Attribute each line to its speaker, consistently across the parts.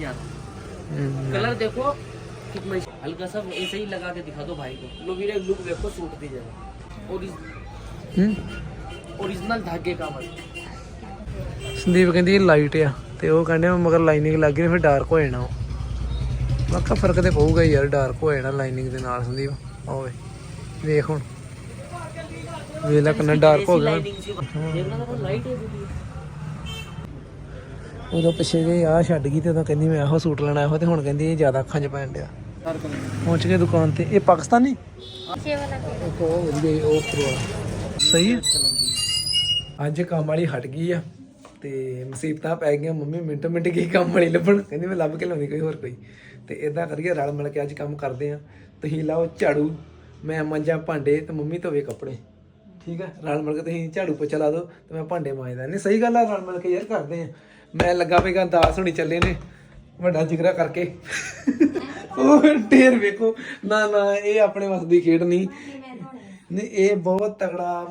Speaker 1: क्या था
Speaker 2: ਹਮ,
Speaker 1: कलर देखो कितना हल्का सा ऐसे ही लगा के दिखा दो भाई को लो वीरे लुक देखो सूट दी जाएगा
Speaker 2: ਹਮ।
Speaker 1: ओरिजिनल धागे का वर्क
Speaker 2: ਸੰਦੀਪ ਕਹਿੰਦੀ ਇਹ ਲਾਈਟ ਆ ਤੇ ਉਹ ਕਹਿੰਦੇ ਮਗਰ ਲਾਈਨਿੰਗ ਲੱਗ ਗਈ ਫਿਰ ਡਾਰਕ ਹੋ ਜਾਣਾ ਉਹ ਮੈਂ ਕਿਹਾ ਫਰਕ ਤੇ ਪਊਗਾ ਹੀ ਯਾਰ ਡਾਰਕ ਹੋ ਜਾਣਾ ਲਾਈਨਿੰਗ ਦੇ ਨਾਲ ਸੰਦੀਪ ਓਏ ਵੇਖ ਹੁਣ ਵੇਖ ਲੈ ਕਿੰਨਾ ਡਾਰਕ ਹੋ ਗਿਆ
Speaker 1: लाइनिंग से देखना तो लाइट है दीदी
Speaker 2: ਉਦੋਂ ਪਿੱਛੇ ਜੇ ਆ ਛੱਡ ਗਈ ਤੇ ਉਦੋਂ ਕਹਿੰਦੀ ਮੈਂ ਇਹੋ ਸੂਟ ਲੈਣਾ, ਇਹੋ ਤੇ ਹੁਣ ਕਹਿੰਦੀ ਇਹ ਜ਼ਿਆਦਾ ਅੱਖਾਂ 'ਚ ਪੈਣ ਡਿਆ। ਪਹੁੰਚ ਗਏ ਦੁਕਾਨ ਤੇ। ਇਹ ਪਾਕਿਸਤਾਨੀ? ਸਹੀ ਹੈ। ਅੱਜ ਕੰਮ ਵਾਲੀ ਹਟ ਗਈ ਆ ਤੇ ਮੁਸੀਬਤਾਂ ਪੈ ਗਈਆਂ। ਮੰਮੀ ਮਿੰਟੋ ਮਿੰਟ ਕੀ ਕੰਮ ਵਾਲੀ ਲੱਭਣ। ਕਹਿੰਦੀ ਮੈਂ ਲੱਭ ਕੇ ਲਾਉਣੀ ਕੋਈ ਹੋਰ ਕੋਈ। ਤੇ ਇਦਾਂ ਕਰੀਏ, ਰਲ ਮਿਲ ਕੇ ਅੱਜ ਕੰਮ ਕਰਦੇ ਆ। ਤੁਸੀਂ ਲਾਓ ਝਾੜੂ। ਮੈਂ ਮੰਜਾਂ ਭਾਂਡੇ ਤੇ ਮੰਮੀ ਧੋਵੇ ਕੱਪੜੇ। ਠੀਕ ਹੈ ਰਲ ਮਿਲ ਕੇ ਤੁਸੀਂ ਝਾੜੂ ਪੋਚਾ ਲਾ ਦਿਓ ਤੇ ਮੈਂ ਭਾਂਡੇ ਮਾਂਜਦਾ। ਨਹੀਂ, ਸਹੀ ਗੱਲ ਆ, ਰਲ ਮਿਲ ਕੇ ਯਾਰ ਕਰਦੇ ਆ। ਮੈਂ ਲੱਗਾ ਪਈਗਾ ਦਾਸ ਹੁਣੀ ਚੱਲੇ ਨੇ ਵੱਡਾ ਜਿਗਰਾ ਕਰਕੇ। ਉਹ ਢੇਰ ਵੇਖੋ ਨਾ ਨਾ ਇਹ ਆਪਣੇ ਵੱਸ ਦੀ ਖੇਡ ਨਹੀਂ। ਨਹੀਂ ਇਹ ਬਹੁਤ ਤਗੜਾ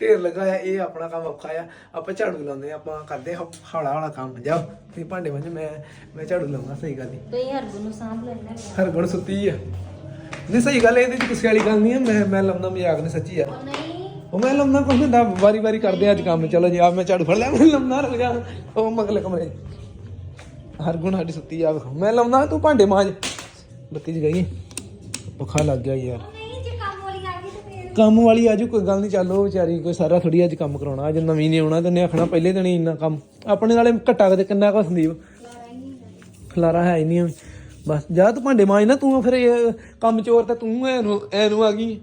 Speaker 2: ਢੇਰ ਲਗਾਇਆ ਇਹ ਆਪਣਾ ਕੰਮ ਔਖਾ ਆ। ਆਪਾਂ ਝਾੜੂ ਲਾਉਂਦੇ ਆ ਆਪਾਂ ਕਰਦੇ ਹੌਲਾ ਹੌਲਾ ਕੰਮ ਜਾਓ। ਤੇ ਭਾਂਡੇ ਮੰਜ ਮੈਂ ਮੈਂ ਝਾੜੂ ਲਾਉਂਗਾ ਸਹੀ ਗੱਲ ਨਹੀਂ
Speaker 3: ਤੇ ਹਰਗੁਣ ਨੂੰ ਸਾਂਭ ਲੈਣਾ
Speaker 2: ਹਰਗੁਣ ਸੁੱਤੀ ਆ। ਨਹੀਂ ਸਹੀ ਗੱਲ ਇਹਦੇ ਚ ਗੁੱਸੇ ਵਾਲੀ ਗੱਲ ਨਹੀਂ ਮੈਂ ਮੈਂ ਲਾਉਂਦਾ ਮਜ਼ਾਕ ਨਹੀਂ ਸੱਚੀ ਆ।
Speaker 3: ਨਹੀਂ
Speaker 2: ਉਹ ਮੈਂ ਲਾਉਂਦਾ ਕੁਝ ਹੁੰਦਾ ਵਾਰੀ ਵਾਰੀ ਕਰਦੇ ਅੱਜ ਕੰਮ। ਚਲੋ ਜੀ ਆ ਮੈਂ ਝਾੜੂ ਫੜ ਲਿਆ ਮੈਂ ਲਾਉਂਦਾ ਰੁਕ ਜਾ। ਉਹ ਮਗਲੇ ਕਮਰੇ। 'ਚ। ਹਰਗੁਣ ਸਾਡੀ ਸੁੱਤੀ ਆ ਮੈਂ ਲਾਉਂਦਾ ਤੂੰ ਭਾਂਡੇ ਮਾਂਜ। ਬੱਤੀ ਜਗਾਈ ਪੱਖਾ ਲੱਗ ਗਿਆ ਯਾਰ।
Speaker 3: ਕੰਮ ਵਾਲੀ
Speaker 2: ਆਜੂ ਕੋਈ ਗੱਲ ਨਹੀਂ ਚੱਲੋ ਵਿਚਾਰੀ ਕੋਈ ਸਾਰਾ ਥੋੜੀ ਅੱਜ ਕੰਮ ਕਰਾਉਣਾ। ਅੱਜ ਨਵੀਂ ਨੇ ਆਉਣਾ ਤੇ ਉਹਨੇ ਆਖਣਾ ਪਹਿਲੇ ਦਿਨ ਹੀ ਇੰਨਾ ਕੰਮ। ਆਪਣੇ ਨਾਲੇ ਘੱਟਾ ਕਦੇ ਕਿੰਨਾ ਕੋ ਸੰਦੀਪ? ਖਲਾਰਾ ਹੈ ਹੀ ਨਹੀਂ। ਬਸ ਜਾ ਤੂੰ ਭਾਂਡੇ ਮਾਂਜ ਨਾ ਤੂੰ ਫਿਰ ਇਹ ਕੰਮ ਚੋਰ ਤੇ ਤੂੰ ਐਨੂੰ ਐਨੂੰ ਆ ਗਈ।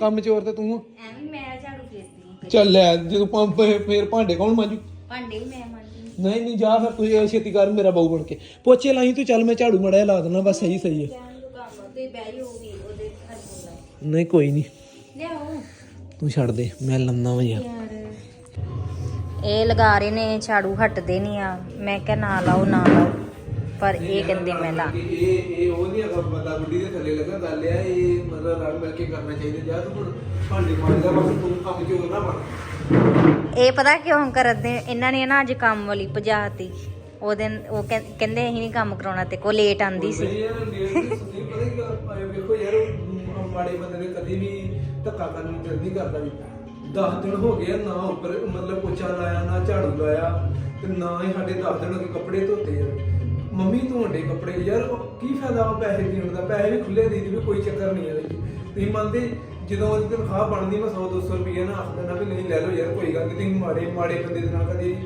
Speaker 2: ਕੰਮ ਚੋਰ ਤੇ ਤੂੰ
Speaker 3: ਐਵੇਂ ਮੈਂ ਝਾੜੂ ਫੇਰਦੀ
Speaker 2: ਚੱਲ ਲੈ ਜਦੋਂ ਪੰਪ ਫੇਰ ਭਾਂਡੇ ਕੌਣ ਮਾਂਜੂ?
Speaker 3: ਭਾਂਡੇ ਵੀ ਮੈਂ ਮਾਂਜੀ
Speaker 2: ਨਹੀਂ ਨਹੀਂ ਜਾ ਫਿਰ ਤੂੰ ਇਹ ਛੇਤੀ ਕਰ ਮੇਰਾ ਬਾਊ ਬਣ ਕੇ। ਪੋਚੇ ਲਾਈ ਤੂੰ ਚੱਲ ਮੈਂ ਝਾੜੂ ਮੜਿਆ ਲਾ ਦੇਣਾ ਬਸ ਸਹੀ ਸਹੀ ਹੈ।
Speaker 3: ਕਹਿਣ ਨੂੰ ਕੰਮ ਤੇ ਬਹਿ ਹੋਊਗੀ ਉਹਦੇ ਹਰਗੁਣ ਨਾਲ
Speaker 2: ਨਹੀਂ ਕੋਈ ਨਹੀਂ।
Speaker 3: ਲਿਆਓ।
Speaker 2: ਤੂੰ ਛੱਡ ਦੇ ਮੈਂ ਲੰਨਾ ਵਾ ਯਾਰ।
Speaker 3: ਯਾਰ ਇਹ ਲਗਾ ਰਹੇ ਨੇ ਝਾੜੂ ਹਟਦੇ ਨਹੀਂ ਆ। ਮੈਂ ਕਿਹਾ ਨਾ ਲਾਓ ਨਾ ਲਾਓ। ਪਰ ਇਹ ਕਹਿੰਦੇ ਮੈਂ ਲਾ
Speaker 2: ਇਹ ਇਹ ਉਹ ਨਹੀਂ ਅਗਾ ਬੰਦਾ ਗੁੱਡੀ ਦੇ ਥੱਲੇ ਲੱਗਾ ਗੱਲ ਆ ਇਹ ਮਤਲਬ ਰਲ ਮਿਲ ਕੇ ਕਰਨਾ ਚਾਹੀਦਾ ਜਾਂ ਤੂੰ ਹੁਣ ਭਾਂਡੇ ਮਾਂਜਦਾ ਬਸ ਤੂੰ ਕੰਮ ਚੋਰ ਨਾ ਬਣ
Speaker 3: ਇਹ ਪਤਾ ਕਿਉਂ ਕਰਦੇ ਇਹਨਾਂ ਨੇ ਨਾ ਅੱਜ ਕੰਮ ਵਾਲੀ ਭਜਾਤੀ। ਉਹ ਕਹਿੰ- ਕਹਿੰਦੇ ਅਸੀਂ ਨਹੀਂ ਕੰਮ ਕਰਾਉਣਾ ਤੇ ਕੋ ਲੇਟ ਆਂਦੀ ਸੀ।
Speaker 2: ਵੇਖੋ ਯਾਰ ਉਹ ਮਾੜੇ ਬੰਦੇ ਨੇ ਕਦੀ ਵੀ ਧੱਕਾ ਕਰਨ ਨੂੰ ਨਹੀਂ ਕਰਦਾ ਵੀ। 10 ਦਿਨ ਹੋ ਗਏ ਨਾ ਉੱਪਰ ਮਤਲਬ ਪੋਚਾ ਲਾਇਆ ਨਾ ਝਾੜੂ ਲਾਇਆ ਤੇ ਨਾ ਹੀ ਸਾਡੇ 10 ਦਿਨ ਹੋ ਗਏ ਕੱਪੜੇ ਧੋਤੇ ਯਾਰ ਮੰਮੀ ਧੋਂਦੇ ਕੱਪੜੇ, ਯਾਰ ਉਹ ਕੀ ਫਾਇਦਾ ਉਹ ਪੈਸੇ ਦੇਣ ਦਾ? ਪੈਸੇ ਵੀ ਖੁੱਲੇ ਦੇ ਦੇ ਕੋਈ ਚੱਕਰ ਨਹੀਂ ਹੈ ਤੁਸੀਂ ਮੰਨਦੇ, ਜਦੋਂ ਉਹਦੀ ਤਨਖਾਹ ਬਣਦੀ ਮੈਂ 100 200 ਰੁਪਏ ਨਾ ਆਖ ਦੇਣਾ ਵੀ ਨਹੀਂ, ਲੈ ਲਓ ਯਾਰ, ਕੋਈ ਗੱਲ ਨਹੀਂ, ਤੁਸੀਂ ਮਾੜੇ ਮਾੜੇ ਬੰਦੇ ਦੇ ਨਾਲ ਕਦੇ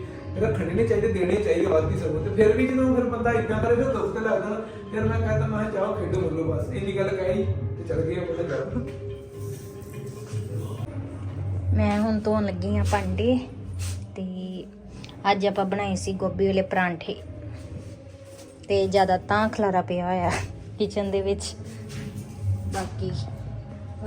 Speaker 2: ਰੱਖਣੇ ਨਹੀਂ ਚਾਹੀਦੇ, ਦੇਣੇ ਚਾਹੀਦੇ ਵੱਧ ਹੀ ਸਗੋਂ। ਤੇ ਫਿਰ ਵੀ ਜਦੋਂ ਫਿਰ ਬੰਦਾ ਇਦਾਂ ਕਰੇ, ਫਿਰ ਦੁੱਖ ਤੇ ਲੱਗਦਾ ਫਿਰ ਮੈਂ ਕਹਿੰਦਾ, ਮੈਂ ਕਿਹਾ ਜਾਓ ਖੇਡੋ ਮੁੱਲੋ ਬਸ, ਇੰਨੀ ਗੱਲ ਕਹੀ ਤੇ ਚਲ ਗਏ ਆਪਣੇ ਘਰ।
Speaker 3: ਮੈਂ ਹੁਣ ਧੋਣ ਲੱਗੀ ਆ ਭਾਂਡੇ, ਤੇ ਅੱਜ ਆਪਾਂ ਬਣਾਏ ਸੀ ਗੋਭੀ ਵਾਲੇ ਪਰਾਂਠੇ। ਤੇ ਜ਼ਿਆਦਾ ਤਾਂ ਖਲਾਰਾ ਪਿਆ ਹੋਇਆ ਕਿਚਨ ਦੇ ਵਿੱਚ। ਬਾਕੀ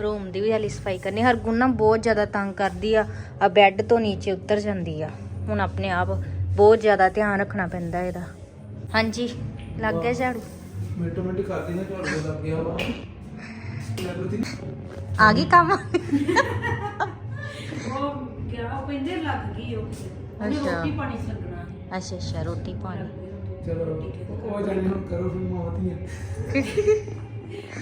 Speaker 3: ਰੂਮ ਦੀ ਵੀ ਹਾਲੀ ਸਫ਼ਾਈ ਕਰਨੀ। ਹਰਗੁਣ ਨਾ ਬਹੁਤ ਜ਼ਿਆਦਾ ਤੰਗ ਕਰਦੀ ਆ। ਆ ਬੈੱਡ ਤੋਂ ਨੀਚੇ ਉਤਰ ਜਾਂਦੀ ਆ। ਹੁਣ ਆਪਣੇ ਆਪ ਬਹੁਤ ਜ਼ਿਆਦਾ ਧਿਆਨ ਰੱਖਣਾ ਪੈਂਦਾ ਇਹਦਾ। ਹਾਂਜੀ ਲੱਗ ਗਿਆ ਝਾੜੂ?
Speaker 2: ਮਿੰਟੋ ਮਿੰਟ ਕਰਦੇ ਨਾ ਝਾੜੂ ਲੱਗ ਗਿਆ ਵਾ
Speaker 3: ਆ ਗਈ ਕੰਮ?
Speaker 4: ਉਹ ਗਿਆ ਉਹ ਕਹਿੰਦੇ ਲੱਗ ਗਈ ਉਹ।
Speaker 3: ਅੱਛਾ।
Speaker 4: ਰੋਟੀ ਪਾਣੀ ਲੱਗਣਾ
Speaker 3: ਅੱਛਾ ਅੱਛਾ ਰੋਟੀ ਪਾਣੀ।
Speaker 2: ਚਲੋ ਉਹ ਜਾਨੀ ਹੁਣ ਕਰੋ ਫਿਰ ਮਾਤੀ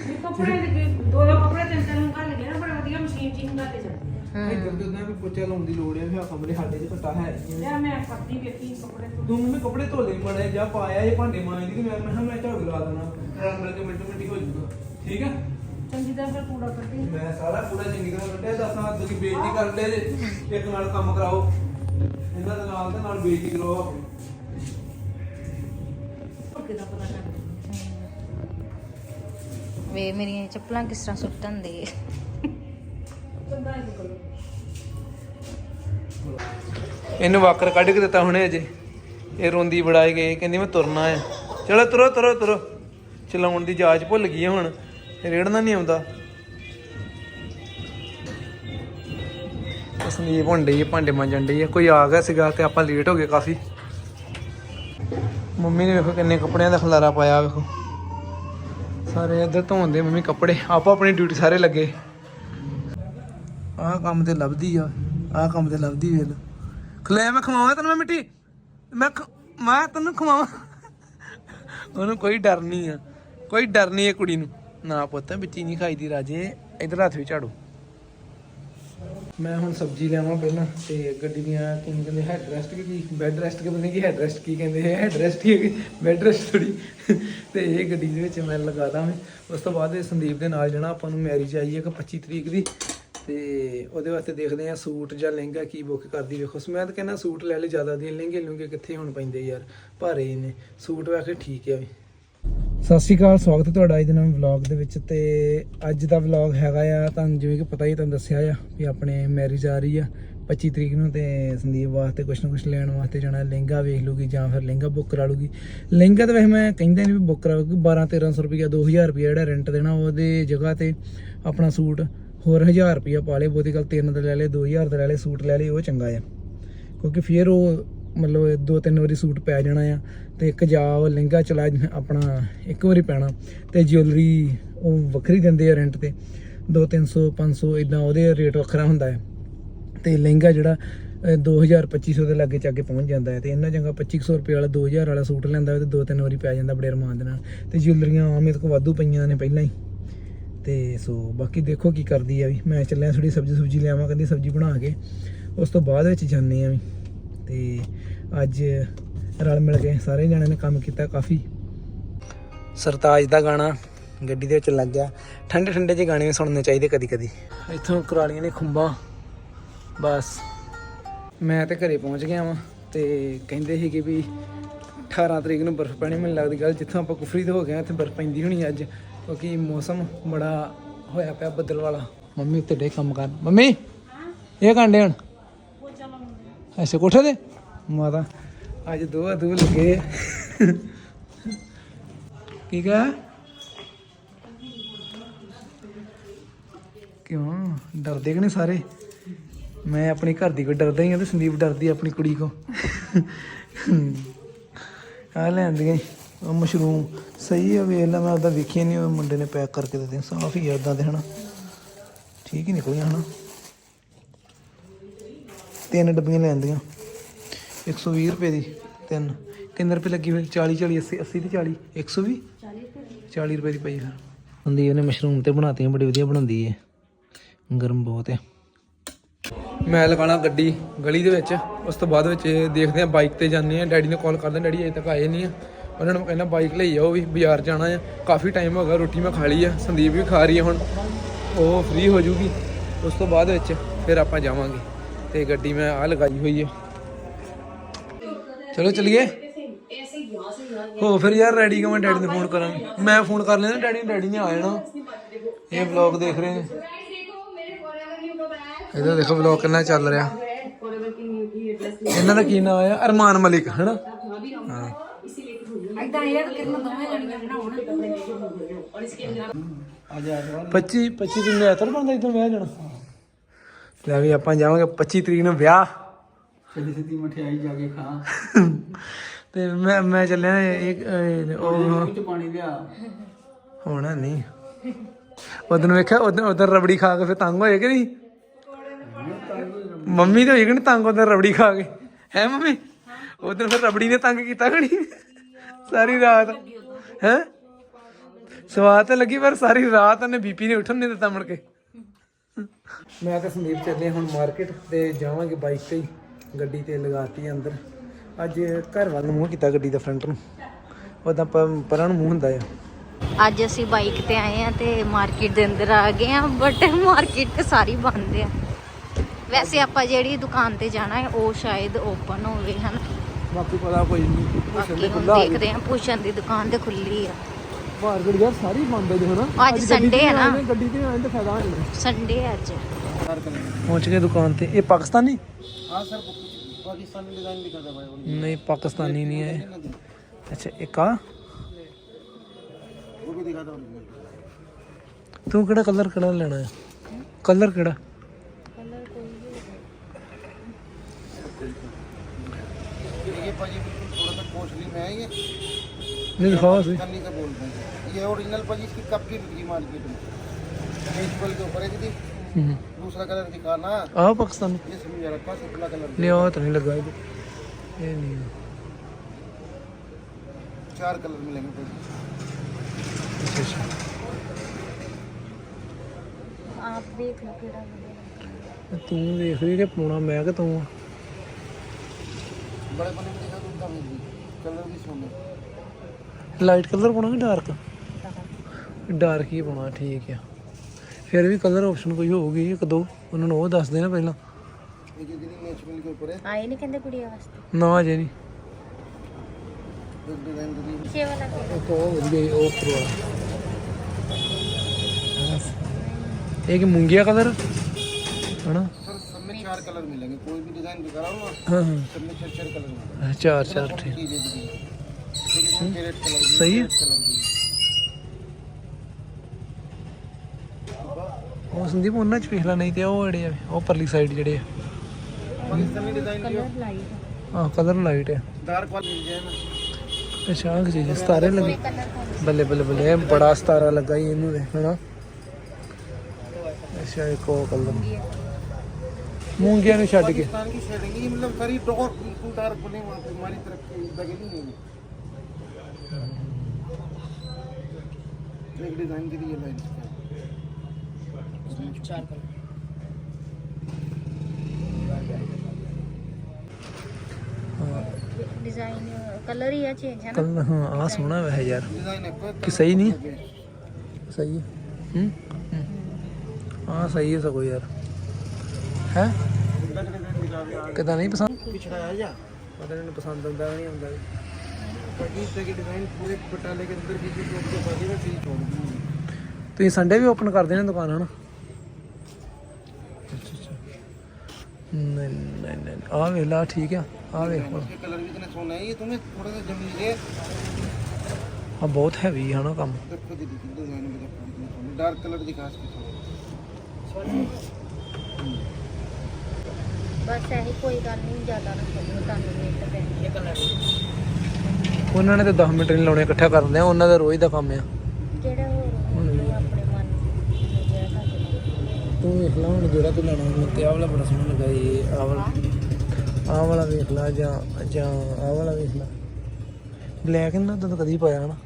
Speaker 4: ਇਹ ਕੱਪੜੇ ਦੇ ਦੋ ਦੋ ਕੱਪੜੇ ਤਿੰਨ ਤਿੰਨ ਨੂੰ ਘੱਲ ਗਏ ਨਾ ਬੜਾ ਵਧੀਆ ਮਸ਼ੀਨ ਚ ਹੀ ਘੱਲੇ ਜਾਂਦੇ
Speaker 2: ਹੈ। ਇੱਧਰ ਤੇ ਨਾ ਵੀ ਪੋਚਾ ਲਾਉਣ ਦੀ ਲੋੜ ਹੈ ਫਿਰ ਕਮਰੇ ਸਾਡੇ 'ਚ ਘਟਾ ਹੈ ਹੀ
Speaker 4: ਆ। ਯਾਰ ਮੈਂ ਕਰਦੀ ਵੇਖੀ ਕੱਪੜੇ ਤੋਂ
Speaker 2: ਤੂੰ ਮੰਮੀ ਕੱਪੜੇ ਧੋ ਲਈ ਮੜੇ ਜਾਂ ਪਾਇਆ ਇਹ ਭਾਂਡੇ ਮਾਂਜਦੀ ਕਿ ਮੈਂ ਮੈਂ ਕਿਹਾ ਮੈਂ ਝਾੜੂ ਲਾ ਦੇਣਾ। ਰਲ ਮਿਲ ਕੇ ਮਿੰਟੋ ਮਿੰਟ ਹੋ ਜਾਊਗਾ। ਠੀਕ ਹੈ
Speaker 4: ਚੰਗੀ ਤਰ੍ਹਾਂ ਫਿਰ ਕੂੜਾ ਕੱਢੀ।
Speaker 2: ਮੈਂ ਸਾਰਾ ਪੂਰਾ ਚੰਗੀ ਤਰ੍ਹਾਂ ਕੱਢਿਆ ਦੱਸਾਂ ਤੁਸੀਂ ਬੇਇੱਜ਼ਤੀ ਕਰਨ ਦੇ ਜੇ ਇੱਕ ਨਾਲ ਕੰਮ ਕਰਾਓ। ਇਹਨਾਂ ਦੇ ਨਾਲ ਤੇ ਨਾਲ ਬੇਇੱਜ਼ਤੀ ਕਰੋ ਆਪਣੀ
Speaker 4: ਧੋਕੇ ਦਾ ਪਤਾ ਕਰ
Speaker 3: ਵੇ ਮੇਰੀਆਂ ਚੱਪਲਾਂ ਕਿਸ ਤਰ੍ਹਾਂ ਸੁੱਟਣ ਦੇ?
Speaker 4: ਚੰਗਾ
Speaker 2: ਇਹਨੂੰ ਵਾਕਰ ਕੱਢ ਕੇ ਦਿੱਤਾ ਹੁਣੇ ਅਜੇ। ਇਹ ਰੋਂਦੀ ਬੜਾਏ ਗਏ ਕਹਿੰਦੀ ਮੈਂ ਤੁਰਨਾ ਹੈ ਚਲੋ ਤੁਰੋ ਤੁਰੋ ਤੁਰੋ। ਚਲਾਉਣ ਦੀ ਜਾਚ ਭੁੱਲ ਗਈ ਹੈ ਹੁਣ। ਰੇੜਨਾ ਨਹੀਂ ਆਉਂਦਾ। ਸੰਦੀਪ ਹੁਣ ਡਈ ਹੈ, ਭਾਂਡੇ ਮਾਂਜਣ ਡਈ ਹੈ ਕੋਈ ਆ ਗਿਆ ਸੀਗਾ ਤੇ ਆਪਾਂ ਲੇਟ ਹੋ ਗਏ ਕਾਫੀ। ਮੰਮੀ ਨੇ ਵੇਖੋ ਕਿੰਨੇ ਕੱਪੜਿਆਂ ਦਾ ਖਲਾਰਾ ਪਾਇਆ ਵੇਖੋ। ਸਾਰੇ ਇੱਧਰ ਧੋਂਦੇ ਮੰਮੀ ਕੱਪੜੇ, ਆਪੋ ਆਪਣੀ ਡਿਊਟੀ ਸਾਰੇ ਲੱਗੇ। ਆਹ ਕੰਮ ਤੇ ਲੱਭਦੀ ਆ, ਆਹ ਕੰਮ ਤੇ ਲੱਭਦੀ ਵੇਲ ਖਲੇ, ਮੈਂ ਖਵਾਵਾਂ ਤੈਨੂੰ ਮੈਂ ਮਿੱਟੀ? ਮੈਂ ਖ- ਮੈਂ ਤੈਨੂੰ ਖਵਾਵਾਂ। ਉਹਨੂੰ ਕੋਈ ਡਰ ਨਹੀਂ ਆ, ਕੋਈ ਡਰ ਨਹੀਂ ਹੈ ਕੁੜੀ ਨੂੰ। ਨਾ ਪੁੱਤ ਬਿੱਤੀ ਨਹੀਂ ਖਾਈਦੀ ਰਾਜੇ, ਇਧਰ ਹੱਥ ਵੀ ਝਾੜੂ। ਮੈਂ ਹੁਣ ਸਬਜ਼ੀ ਲਿਆਵਾਂ ਪਹਿਲਾਂ ਤੇ ਗੱਡੀ ਦੀਆਂ ਕੀ ਕਹਿੰਦੇ ਹੈਡ ਰੈਸਟ ਕੀ ਬੈੱਡ ਰੈਸਟ ਕਿ ਪਤਾ ਨਹੀਂ ਕੀ ਹੈਡ ਰੈਸਟ ਕੀ ਕਹਿੰਦੇ ਹੈ ਹੈਡ ਰੈਸਟ ਹੀ ਹੈ ਬੈੱਡ ਰੈਸਟ ਥੋੜੀ ਤੇ ਇਹ ਗੱਡੀ ਦੇ ਵਿੱਚ ਮੈਂ ਲਗਾ ਦਾਂ ਉਸ ਤੋਂ ਬਾਅਦ ਇਹ ਸੰਦੀਪ ਦੇ ਨਾਲ ਜਾਣਾ, ਆਪਾਂ ਨੂੰ ਮੈਰਿਜ ਆਈ ਹੈ ਕਿ 25 ਤਰੀਕ ਦੀ। ਤੇ ਉਹਦੇ ਵਾਸਤੇ ਦੇਖਦੇ ਆ ਸੂਟ ਜਾਂ ਲਹਿੰਗਾ ਕੀ ਬੁੱਕ ਕਰਦੀ ਵੇਖੋ, ਮੈਂ ਤਾਂ ਕਹਿੰਦਾ ਸੂਟ ਲੈ ਲੈ ਜ਼ਿਆਦਾ ਦੀ ਲਹਿੰਗੇ ਲੁੰਗੇ ਕਿੱਥੇ ਹੁਣ ਪੈਂਦੇ ਯਾਰ, ਭਾਰੇ ਨੇ ਸੂਟ ਵੇਖੇ ਠੀਕ ਹੈ ਵੀ। ਸਤਿ ਸ਼੍ਰੀ ਅਕਾਲ, ਸਵਾਗਤ ਹੈ ਤੁਹਾਡਾ ਅੱਜ ਦੇ ਨਵੇਂ ਵਲੌਗ ਦੇ ਵਿੱਚ ਤੇ ਅੱਜ ਦਾ ਵਲੌਗ ਹੈਗਾ ਆ, ਤੁਹਾਨੂੰ ਜਿਵੇਂ ਕਿ ਪਤਾ ਹੀ ਤੁਹਾਨੂੰ ਦੱਸਿਆ ਆ ਵੀ ਆਪਣੇ ਮੈਰਿਜ ਆ ਰਹੀ ਆ 25 ਤਰੀਕ ਨੂੰ ਤੇ ਸੰਦੀਪ ਵਾਸਤੇ ਕੁਛ ਨਾ ਕੁਛ ਲੈਣ ਵਾਸਤੇ ਜਾਣਾ, ਲਹਿੰਗਾ ਵੇਖ ਲੂਗੀ ਜਾਂ ਫਿਰ ਲਹਿੰਗਾ ਬੁੱਕ ਕਰਾ ਲੂਗੀ ਲਹਿੰਗਾ ਤਾਂ ਵੈਸੇ ਮੈਂ ਕਹਿੰਦਾ ਨਹੀਂ ਵੀ ਬੁੱਕ ਕਰਾ ਲੂਗੀ 12 1300 ਰੁਪਇਆ 2000 ਰੁਪਇਆ ਜਿਹੜਾ ਰੈਂਟ ਦੇਣਾ, ਉਹਦੇ ਜਗ੍ਹਾ ਤੇ ਆਪਣਾ ਸੂਟ ਹੋਰ 1000 ਰੁਪਇਆ ਪਾ ਲੇ ਬਹੁਤੀ ਗੱਲ ਤਿੰਨ ਦਾ ਲੈ ਲੇ 2000 ਦਾ ਲੈ ਲੇ ਸੂਟ ਲੈ ਲੇ ਉਹ ਚੰਗਾ ਆ। ਕਿਉਂਕਿ ਫਿਰ ਉਹ ਮਤਲਬ ਦੋ ਤਿੰਨ ਵਾਰੀ ਸੂਟ ਪੈ ਜਾਣਾ ਆ ਤੇ ਇੱਕ ਜਾ ਲਹਿੰਗਾ ਚਲਾ ਆਪਣਾ ਇੱਕ ਵਾਰੀ ਪੈਣਾ ਤੇ ਜਿਊਲਰੀ ਉਹ ਵੱਖਰੀ ਦਿੰਦੇ ਆ ਰੈਂਟ ਤੇ। 2 300 500 ਇਦਾਂ ਉਹਦੇ ਰੇਟ ਵੱਖਰਾ ਹੁੰਦਾ ਹੈ। ਤੇ ਲਹਿੰਗਾ ਜਿਹੜਾ ਅਹ, 2000 2500 ਦੇ ਲਾਗੇ ਚਾਗੇ ਪਹੁੰਚ ਜਾਂਦਾ ਹੈ ਤੇ ਇੰਨਾ ਚੰਗਾ 2500 ਰੁਪਏ ਵਾਲਾ 2000 ਵਾਲਾ ਸੂਟ ਲੈਂਦਾ ਹੋਵੇ ਤੇ ਦੋ ਤਿੰਨ ਵਾਰੀ ਪੈ ਜਾਂਦਾ ਬੜੇ ਅਰਮਾਨ ਦੇ ਨਾਲ। ਤੇ ਜਿਊਲਰੀਆਂ ਆਮ ਇਹਦੇ ਕੋਲ ਵਾਧੂ ਪਈਆਂ ਨੇ ਪਹਿਲਾਂ ਹੀ। ਤੇ ਸੋ ਬਾਕੀ ਦੇਖੋ ਕੀ ਕਰਦੀ ਆ ਵੀ। ਮੈਂ ਚੱਲਿਆ ਥੋੜੀ ਸਬਜ਼ੀ ਸੁਬਜੀ ਲਿਆਵਾਂ ਕਹਿੰਦੀ ਸਬਜ਼ੀ ਬਣਾ ਕੇ। ਉਸ ਤੋਂ ਬਾਅਦ ਵਿੱਚ ਜਾਂਦੇ ਆ ਵੀ। ਤੇ ਅੱਜ ਰਲ ਮਿਲ ਕੇ ਸਾਰੇ ਜਣਿਆਂ ਨੇ ਕੰਮ ਕੀਤਾ ਕਾਫੀ। ਸਰਤਾਜ ਦਾ ਗਾਣਾ ਗੱਡੀ ਦੇ ਵਿੱਚ ਲੱਗ ਗਿਆ। ਠੰਡੇ ਠੰਡੇ ਜਿਹੇ ਗਾਣੇ ਵੀ ਸੁਣਨੇ ਚਾਹੀਦੇ ਕਦੀ ਕਦੀ। ਇੱਥੋਂ ਕਰਾਲੀਆਂ ਨੇ ਖੁੰਬਾਂ ਬਸ। ਮੈਂ ਤੇ ਘਰੇ ਪਹੁੰਚ ਗਿਆ ਵਾਂ ਤੇ ਕਹਿੰਦੇ ਸੀ ਕਿ ਵੀ 18 ਤਰੀਕ ਨੂੰ ਬਰਫ਼ ਪੈਣੀ ਮੈਨੂੰ ਲੱਗਦੀ ਗੱਲ ਜਿੱਥੋਂ ਆਪਾਂ ਕੁਫਰੀ ਤੋਂ ਹੋ ਗਏ ਹਾਂ, ਇੱਥੇ ਬਰਫ਼ ਪੈਂਦੀ ਹੋਣੀ ਅੱਜ ਕਿਉਂਕਿ ਮੌਸਮ ਬੜਾ ਹੋਇਆ ਪਿਆ ਬੱਦਲ ਵਾਲਾ। ਮੰਮੀ ਉੱਤੇ ਡੇ ਕੰਮ ਕਰਨ। ਮੰਮੀ ਇਹ ਕਾਂਡੇ ਹਣ? ਐਸੇ ਕੋਠੇ ਦੇ ਮਾਤਾ, ਅੱਜ ਦੋ ਦੋ ਲੱਗੇ। ਆ। ਕੀ ਕਹਾ? ਕਿਉਂ? ਡਰਦੇ ਕਿ ਨਹੀਂ ਸਾਰੇ? ਮੈਂ ਆਪਣੀ ਘਰ ਦੀ ਕੋਈ ਡਰਦਾ ਹੀ ਆ ਤੇ ਸੰਦੀਪ ਡਰਦੀ ਆ ਆਪਣੀ ਕੁੜੀ ਕੋ। ਆ ਲੈਂਦੀਆਂ ਈ। ਉਹ ਮਸ਼ਰੂਮ। ਸਹੀ ਆ ਵੇਖ ਲਾ, ਮੈਂ ਉਹਦਾ ਵੇਖਿਆ ਨਹੀਂ, ਉਹ ਮੁੰਡੇ ਨੇ ਪੈਕ ਕਰਕੇ ਦਿੱਤੇ ਸਾਫ਼ ਹੀ ਆ ਉਦਾਂ ਦੇ, ਹਨਾ। ਠੀਕ ਹੀ ਨਿਕਲੀਆਂ, ਹਨਾ। ਤਿੰਨ ਡੱਬੀਆਂ ਲੈਂਦੀਆਂ 120 ਰੁਪਏ ਦੀ, ਤਿੰਨ। ਕਿੰਨੇ ਰੁਪਏ ਲੱਗੀ ਹੋਈ? 40 40 80 80 ਤੇ 40 120 40 ਰੁਪਏ ਦੀ ਪਈ ਫਿਰ ਹੁੰਦੀ ਉਹਨੇ ਮਸ਼ਰੂਮ ਤੇ ਬਣਾਤੀਆਂ, ਬੜੀ ਵਧੀਆ ਬਣਾਉਂਦੀ ਏ ਗਰਮ ਬਹੁਤ ਹੈ ਮੈਂ ਲਗਾਣਾ ਗੱਡੀ ਗਲੀ ਦੇ ਵਿੱਚ। ਉਸ ਤੋਂ ਬਾਅਦ ਵਿੱਚ ਦੇਖਦੇ ਆ ਬਾਈਕ ਤੇ ਜਾਂਦੇ ਆ ਡੈਡੀ ਨੂੰ ਕਾਲ ਕਰਦੇ ਡੈਡੀ, ਅਜੇ ਤੱਕ ਆਏ ਨਹੀਂ ਆ। ਉਹਨਾਂ ਨੂੰ ਕਹਿੰਦਾ, ਬਾਈਕ ਲਈ ਆਓ ਵੀ, ਬਾਜ਼ਾਰ ਜਾਣਾ ਆ। ਕਾਫੀ ਟਾਈਮ ਹੋ ਗਿਆ, ਰੋਟੀ ਮੈਂ ਖਾ ਲਈ ਆ। ਸੰਦੀਪ ਵੀ ਖਾ ਰਹੀ ਆ ਹੁਣ। ਉਹ ਫ੍ਰੀ ਹੋ ਜੂਗੀ। ਉਸ ਤੋਂ ਬਾਅਦ ਵਿੱਚ ਫਿਰ ਆਪਾਂ ਜਾਵਾਂਗੇ। ਤੇ ਗੱਡੀ ਮੈਂ ਆ ਲਗਾਈ ਹੋਈ ਹੈ ਚਲੋ ਚਲੀਏ। ਹੋ ਫਿਰ ਯਾਰ ਰੈਡੀ ਕਿ ਮੈਂ ਡੈਡੀ ਨੂੰ ਫੋਨ ਕਰਾਂਗੇ ਮੈਂ ਫੋਨ ਕਰ ਲੈਣਾ ਡੈਡੀ ਨੂੰ ਡੈਡੀ ਨੇ ਆ ਜਾਣਾ। ਇਹ ਵਲੌਗ ਦੇਖ ਰਹੇ ਨੇ। ਇਹਦਾ ਦੇਖੋ ਵਲੌਗ ਕਿੰਨਾ ਚੱਲ ਰਿਹਾ। ਇਹਨਾਂ ਦਾ ਕੀ ਨਾਮ ਆ? ਅਰਮਾਨ ਮਲਿਕ ਹਨਾ? ਹਾਂ।
Speaker 4: ਇਦਾਂ ਇਹ ਕਿਰਨ ਦੋਵੇਂ ਜਣੀਆਂ ਬਣਾਉਣ
Speaker 2: 25 25 ਦਿਨ ਦਾ ਐਤਰ ਬੰਦਾ ਇਦਾਂ ਵਿਆਹ ਜਾਣਾ। ਲੈ ਵੀ ਆਪਾਂ ਜਾਵਾਂਗੇ 25 ਤਰੀਕ ਨੂੰ ਵਿਆਹ।
Speaker 1: ਸਿੱਧੀ ਸਿੱਧੀ ਮਠਿਆਈ ਜਾ ਕੇ ਖਾ।
Speaker 2: ਤੇ ਮੈਂ ਮੈਂ ਚੱਲਿਆ ਇੱਕ ਉਹ
Speaker 1: ਚ ਪਾਣੀ ਲਿਆ।
Speaker 2: ਹੋਣਾ ਨਹੀਂ। ਉਦੋਂ ਵੇਖਿਆ ਉਦੋਂ ਉਦੋਂ ਰਬੜੀ ਖਾ ਕੇ ਫਿਰ ਤੰਗ ਹੋਏ ਕਿ ਨਹੀਂ? ਮੰਮੀ ਤਾਂ ਹੋਈ ਕਿ ਨਹੀਂ ਤੰਗ ਉਦੋਂ ਰਬੜੀ ਖਾ ਕੇ? ਹੈ ਮੰਮੀ? ਉਦੋਂ ਫਿਰ ਰਬੜੀ ਨੇ ਤੰਗ ਕੀਤਾ ਨਹੀਂ? ਸਾਰੀ ਰਾਤ। ਹੈ? ਸਵਾਦ ਤਾਂ ਲੱਗੀ ਪਰ ਸਾਰੀ ਰਾਤ ਉਹਨੇ ਬੀਪੀ ਨੇ ਉੱਠਣ ਨਹੀਂ ਦਿੱਤਾ ਮੁੜ ਕੇ। ਮੈਂ ਤੇ ਸੰਦੀਪ ਚੱਲੇ ਹੁਣ ਮਾਰਕੀਟ ਤੇ ਜਾਵਾਂਗੇ ਬਾਈਕ ਤੇ ਹੀ ਗੱਡੀ ਤੇ ਲਗਾਤੀ ਅੰਦਰ। ਅੱਜ ਘਰ ਵੱਲ ਮੂੰਹ ਕੀਤਾ ਗੱਡੀ ਦਾ ਫਰੰਟ ਨੂੰ। ਉਹਦਾ ਪਰਾਂ ਨੂੰ ਮੂੰਹ ਹੁੰਦਾ ਆ।
Speaker 3: ਅੱਜ ਅਸੀਂ ਬਾਈਕ ਤੇ ਆਏ ਆ ਤੇ ਮਾਰਕੀਟ ਦੇ ਅੰਦਰ ਆ ਗਏ ਆ ਬਟ ਮਾਰਕੀਟ ਤੇ ਸਾਰੀ ਬੰਦ ਆ। ਵੈਸੇ ਆਪਾਂ ਜਿਹੜੀ ਦੁਕਾਨ ਤੇ ਜਾਣਾ ਹੈ ਉਹ ਸ਼ਾਇਦ ਓਪਨ ਹੋਵੇ ਹਨ?
Speaker 2: ਬਾਕੀ ਪਤਾ ਕੋਈ ਨਹੀਂ
Speaker 3: ਦੇਖਦੇ ਆ ਪੂਛਣ ਦੀ ਦੁਕਾਨ ਤੇ ਖੁੱਲੀ ਆ।
Speaker 2: ਮਾਰਕੀਟ ਯਾਰ ਸਾਰੀ ਬੰਦ ਹੈ ਜੀ ਹਨਾ।
Speaker 3: ਅੱਜ
Speaker 2: ਸੰਡੇ
Speaker 3: ਹੈ ਨਾ।
Speaker 2: ਗੱਡੀ ਤੇ ਆਏ ਤਾਂ ਫਾਇਦਾ ਹੋਣਾ
Speaker 3: ਸੰਡੇ ਹੈ ਅੱਜ।
Speaker 2: ਪਹੁੰਚ ਗਏ ਦੁਕਾਨ ਤੇ। ਇਹ ਪਾਕਿਸਤਾਨੀ?
Speaker 1: ਹਾਂ ਸਰ ਪਾਕਿਸਤਾਨੀ ਡਿਜ਼ਾਈਨ ਵੀ ਕਰਦਾ ਭਾਈ
Speaker 2: ਨਹੀਂ ਪਾਕਿਸਤਾਨੀ ਨਹੀਂ ਹੈ। ਅੱਛਾ ਇੱਕ ਆ।
Speaker 1: ਉਹ ਵੀ ਦਿਖਾ ਦੋ।
Speaker 2: ਤੂੰ ਕਿਹੜਾ ਕਲਰ ਕਿਹੜਾ ਲੈਣਾ ਹੈ? ਕਲਰ ਕਿਹੜਾ?
Speaker 1: ਕਲਰ ਕੋਈ ਵੀ ਇਹ ਭਾਜੀ ਬਿਲਕੁਲ ਥੋੜਾ ਜਿਹਾ ਕੋਸਟਲੀ
Speaker 2: ਹੈ ਇਹ ये
Speaker 1: दिखाओ सही गन्नी से बोल रहे हैं। ये ओरिजिनल पचीस की कब की बिक्री मार्केट में? प्रिंसिपल के ऊपर है दीदी
Speaker 2: हम्म।
Speaker 1: दूसरा कलर दिखाना।
Speaker 2: आओ पाकिस्तान।
Speaker 1: ये समझ रखा सपना कलर
Speaker 2: ले आओ तो नहीं लगा ये। नहीं
Speaker 5: चार कलर मिलेंगे
Speaker 3: अच्छा अच्छा। आप देख लो
Speaker 2: केड़ा तू देख रही है पूना मैं कहता हूँ
Speaker 5: बड़े पने में देखा तो कलर भी सोने
Speaker 2: ਲਾਈਟ ਕਲਰ ਪਾਉਣਾ ਕਿ ਡਾਰਕ ਡਾਰਕ ਹੀ ਪਾਉਣਾ ਠੀਕ ਆ ਫਿਰ ਵੀ ਕਲਰ ਆਪਸ਼ਨ ਕੋਈ ਹੋਊਗੀ ਇੱਕ ਦੋ ਉਹਨਾਂ ਨੂੰ ਉਹ ਦੱਸ ਦੇਣਾ ਪਹਿਲਾਂ
Speaker 5: ये जो दीदी मैच मिल के ऊपर है
Speaker 3: ਆਏ ਨਹੀਂ ਕਹਿੰਦੇ ਕੁੜੀਆਂ ਵਾਸਤੇ
Speaker 2: ਨਾ ਅਜੇ ਨਹੀਂ
Speaker 5: एक डिजाइन दीदी
Speaker 3: ਛੇ ਵਾਲਾ ਕਿਹੜਾ
Speaker 2: ਇੱਕ ਉਹ ਵਧੀਆ ਜੀ, ਉਹ ਉੱਪਰ ਵਾਲਾ ਇਹ ਕਿ ਮੁੰਗਿਆ ਕਲਰ ਹਨਾ
Speaker 5: सर सब में चार कलर मिलेंगे कोई भी डिजाइन दिखा रहा हूँ ना
Speaker 2: ਹਾਂ ਹਾਂ
Speaker 5: सब में चार चार कलर मिलेंगे
Speaker 2: ਚਾਰ ਚਾਰ ਠੀਕ
Speaker 5: ठीक है दीदी देखिए इसमें कैरेट कलर भी
Speaker 2: सही है?
Speaker 5: ਸਹੀ?
Speaker 2: ਉਹ ਸੰਦੀਪ, ਉਹਨਾਂ ਚ ਪਿਛਲਾ ਨਹੀਂ ਤੇ ਉਹ ਜਿਹੜੇ ਆ, ਉਹ ਪਰਲੀ ਸਾਈਡ ਜਿਹੜੇ
Speaker 5: ਆ। ਹਾਂ
Speaker 3: ਕਲਰ ਲਾਈਟ
Speaker 2: ਹੈ ਡਾਰਕ ਵਾਲੀ ਮਿਲ ਜੀ ਸਤਾਰੇ ਲੱਗੇ। ਬੱਲੇ ਬੱਲੇ ਬੱਲੇ ਬੜਾ ਸਤਾਰਾ ਲੱਗਾ ਹੀ ਇਹਨੂੰ ਦੇਖਣਾ ਅੱਛਾ, ਇੱਕ ਉਹ ਕਲਰ ਮੂੰਗੀਆਂ ਨੂੰ ਛੱਡ ਕੇ।
Speaker 5: ਪਾਕਿਸਤਾਨ ਦੀ ਸ਼ੇਡਿੰਗ ਹੀ ਮਤਲਬ ਸਾਰੀ ਡਾਰਕ ਬਿਲਕੁਲ ਡਾਰਕ ਬਣੀ ਹਮਾਰੀ ਤਰਫ ਦਾ ਨਹੀਂ एक डिज़ाइन के लिए लाइन
Speaker 1: चार कलर
Speaker 3: डिजाइन कलर ही है
Speaker 2: चेंज है ना कलर हाँ आ
Speaker 5: सोना है यार
Speaker 2: कि सही नहीं सही है हम्म हाँ सही है सको यार है कितना नहीं पसंद
Speaker 5: पिछड़ा यार पता
Speaker 2: नहीं पसंद आंदा नहीं आंदा ਆਉਂਦਾ
Speaker 5: बाकी इस तरह की डिजाइन पूरे बटाले के अंदर किसी को के बाजू में चीज छोड़ दी
Speaker 2: ਤੁਸੀਂ ਸੰਡੇ ਵੀ ਓਪਨ ਕਰਦੇ ਨੇ ਦੁਕਾਨ ਹਨਾ ਨਹੀਂ ਨਹੀਂ ਨਹੀਂ ਆ ਵੇਖ ਲਾ ਠੀਕ ਆ ਆ ਵੇਖ ਹੁਣ।
Speaker 5: इसके कलर भी इतने सोने हैं ये तुम्हें थोड़ा सा जमीन है
Speaker 2: ਆ ਬਹੁਤ ਹੈਵੀ ਹਨਾ ਕੰਮ
Speaker 5: देखो दीदी की डिजाइन भी देखो कितने सोने डार्क कलर दिखा इसके
Speaker 3: ਬਸ ਇਹੀ ਕੋਈ ਗੱਲ ਨਹੀਂ ਜ਼ਿਆਦਾ ਨਾ ਕਰੋ ਤੁਹਾਨੂੰ ਮਿੰਟ ਪੈਣ
Speaker 1: ये कलर
Speaker 2: ਉਹਨਾਂ ਨੇ ਤਾਂ 10 ਮਿੰਟ ਨਹੀਂ ਲਾਉਣੇ ਇਕੱਠਾ ਕਰਦੇ ਆ ਉਹਨਾਂ ਦਾ ਰੋਜ਼ ਦਾ ਕੰਮ ਆ।
Speaker 3: ਕਿਹੜਾ ਹੋਰ ਆਪਣੇ ਮਨ ਜਿਹੜਾ
Speaker 2: ਤੂੰ ਵੇਖ ਲਾ ਹੁਣ ਜਿਹੜਾ ਤੂੰ ਲੈਣਾ ਮੈਨੂੰ ਤੇ ਆਹ ਵਾਲਾ ਬੜਾ ਸੋਹਣਾ ਲੱਗਾ ਇਹ ਆਹ ਵਾਲਾ। ਆਹ ਵਾਲਾ ਵੇਖ ਲਾ ਜਾਂ ਜਾਂ ਆਹ ਵਾਲਾ ਵੇਖ ਲਾ। ਬਲੈਕ ਇਹਨਾਂ ਤਾਂ ਕਦੀ ਪਾਇਆ ਹਨਾ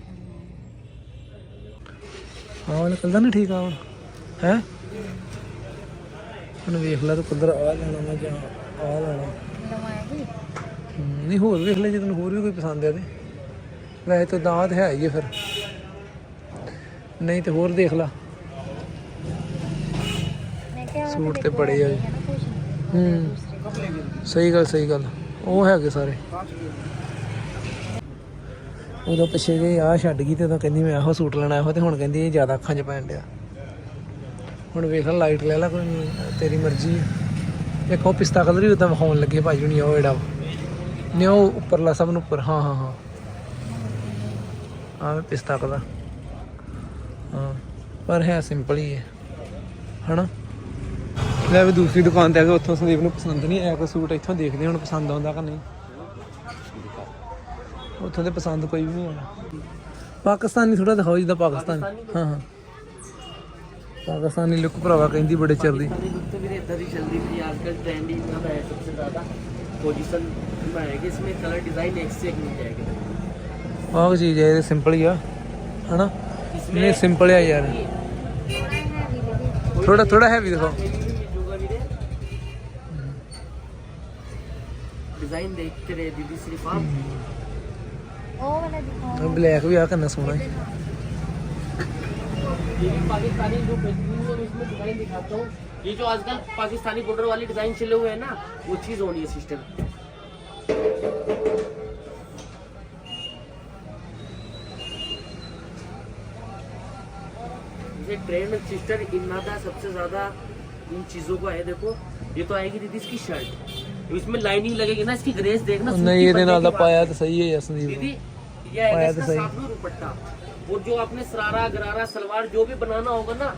Speaker 2: ਆਹ ਵਾਲਾ ਕਲਰ ਨਾ ਠੀਕ ਆ ਹੁਣ ਹੈ? ਹੁਣ ਵੇਖ ਲਾ ਤੂੰ ਕਲਰ ਆ ਲੈਣਾ ਵਾ ਜਾਂ ਆ ਲੈਣਾ।
Speaker 3: ਨਵਾਂ ਹੀ
Speaker 2: ਹਮ, ਨਹੀਂ ਹੋਰ ਵੇਖ ਲੈ ਜੇ ਤੈਨੂੰ ਹੋਰ ਵੀ ਕੋਈ ਪਸੰਦ ਆ ਤੇ। ਵੈਸੇ ਤਾਂ ਦਾਤ ਹੈ ਹੀ ਫਿਰ। ਨਹੀਂ ਤੇ ਹੋਰ ਦੇਖ ਲਾ। ਸੂਟ
Speaker 3: ਤੇ
Speaker 2: ਤੇ ਬੜੇ ਆ ਹੂੰ। ਸਹੀ ਗੱਲ ਸਹੀ ਗੱਲ। ਉਹ ਹੈਗੇ ਸਾਰੇ। ਉਦੋਂ ਪਿੱਛੇ ਜੇ ਆ ਛੱਡ ਗਈ ਤੇ ਉਦੋਂ ਕਹਿੰਦੀ ਮੈਂ ਇਹੋ ਸੂਟ ਲੈਣਾ ਇਹੋ ਤੇ ਹੁਣ ਕਹਿੰਦੀ ਇਹ ਜ਼ਿਆਦਾ ਅੱਖਾਂ 'ਚ ਪੈਣ ਡਿਆ। ਹੁਣ ਵੇਖ ਲੈ ਲਾਈਟ ਲੈ ਲੈ ਕੋਈ ਤੇਰੀ ਮਰਜ਼ੀ ਹੈ ਇੱਕ ਉਹ ਪਿਸਤਾ ਕਲਰ ਹੀ ਉਦਾਂ ਵਿਖਾਉਣ ਲੱਗੇ ਭਾਜੀ ਹੁਣੀ ਉਹ ਜਿਹੜਾ ਨੇ ਉਹ ਉੱਪਰਲਾ ਸਭ ਨੂੰ ਉੱਪਰ। ਹਾਂ ਹਾਂ ਹਾਂ। ਆਹ ਪਿਸਤਾ ਕਲਰ ਹਾਂ ਪਰ ਹੈ ਸਿੰਪਲ ਹੀ ਹੈ ਹਨਾ ਲੈ ਵੀ ਦੂਸਰੀ ਦੁਕਾਨ ਤੇ ਆ ਕੇ ਉੱਥੋਂ ਸੰਦੀਪ ਨੂੰ ਪਸੰਦ ਨਹੀਂ ਆਇਆ ਕੋਈ ਸੂਟ ਇੱਥੋਂ ਦੇਖਦੇ ਹਾਂ ਹੁਣ ਪਸੰਦ ਆਉਂਦਾ ਕਿ ਨਹੀਂ ਉੱਥੋਂ ਤੇ ਪਸੰਦ ਕੋਈ ਵੀ ਨਹੀਂ ਆਇਆ ਪਾਕਿਸਤਾਨੀ ਥੋੜਾ ਦਿਖਾਓ ਜਿੱਦਾਂ ਪਾਕਿਸਤਾਨ ਹਾਂ ਹਾਂ ਪਾਕਿਸਤਾਨੀ ਲੁੱਕ ਭਰਾਵਾ ਕਹਿੰਦੀ ਬੜੇ ਚਿਰ ਦੀ
Speaker 1: पाकिस्तानी लुक तो मेरे इधर ही चल रही थी आजकल ट्रेंड ही इतना है सबसे ज़्यादा पोजीशन में आएगी इसमें कलर डिज़ाइन एक से एक मिल जाएगा
Speaker 2: ਆਹ ਕੀ ਚੀਜ਼ ਹੈ ਇਹ ਸਿੰਪਲ ਹੀ ਆ ਹਨਾ ਇਹ ਸਿੰਪਲ ਆ ਯਾਰ ਥੋੜਾ ਥੋੜਾ ਹੈਵੀ ਦਿਖਾਓ
Speaker 1: डिज़ाइन देखते रहे दीदी सिर्फ आप
Speaker 3: ਉਹ ਵਾਲਾ ਦਿਖਾਓ
Speaker 2: ਬਲੈਕ ਵੀ ਆ ਕਿੰਨਾ ਸੋਹਣਾ ਹੈ
Speaker 1: ये भी पाकिस्तानी जो बेहतरीन है इसमें डिज़ाइन दिखाता हूँ ये जो आजकल पाकिस्तानी बॉर्डर वाली डिज़ाइन चले हुए हैं ना वो चीज़ होनी है सिस्टम ये ट्रेंड सिस्टर इन्ना था सबसे ज्यादा इन चीजों का है देखो ये तो आएगी दीदी इसकी शर्ट इसमें लाइनिंग लगेगी ना इसकी ग्रेस देखना सूट
Speaker 2: ਨਹੀਂ
Speaker 1: की
Speaker 2: ਇਹਦੇ ਨਾਲ
Speaker 1: पन्ने
Speaker 2: ਤਾਂ
Speaker 1: की
Speaker 2: पाया ਤਾਂ सही है यार संदीप
Speaker 1: दीदी ये आएगा
Speaker 2: पाया
Speaker 1: इसका
Speaker 2: तो सही।
Speaker 1: साथ में दुपट्टा और जो आपने सरारा गरारा सलवार जो भी बनाना होगा ना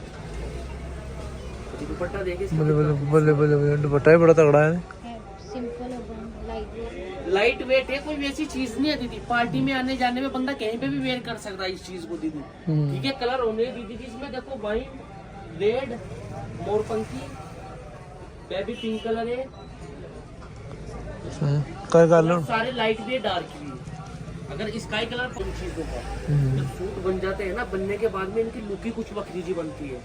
Speaker 1: ये दुपट्टा देखिए इसका
Speaker 2: ਬੱਲੇ ਬੱਲੇ ਬੱਲੇ ਬੱਲੇ ਬੱਲੇ ਦੁਪੱਟਾ ਹੀ ਬੜਾ ਤਗੜਾ ਹੈ
Speaker 3: ਸਿੰਪਲ ਹੋਗਾ ਲਾਈਟ
Speaker 1: लाइट वेट है कोई ऐसी चीज़ नहीं है दीदी। पार्टी में आने जाने में बंदा कहीं पे भी वेयर कर सकता है इस चीज़ को दीदी। ठीक है कलर होने दीदी जी इसमें देखो वाइट रेड मोरपंखी बेबी पिंक कलर है।
Speaker 2: कर
Speaker 1: सारे लाइट भी डार्क भी अगर स्काई कलर उन चीज़ों का जब सूट बन जाते हैं ना बनने के बाद में इनकी लुक ही कुछ बकरी जी बनती है।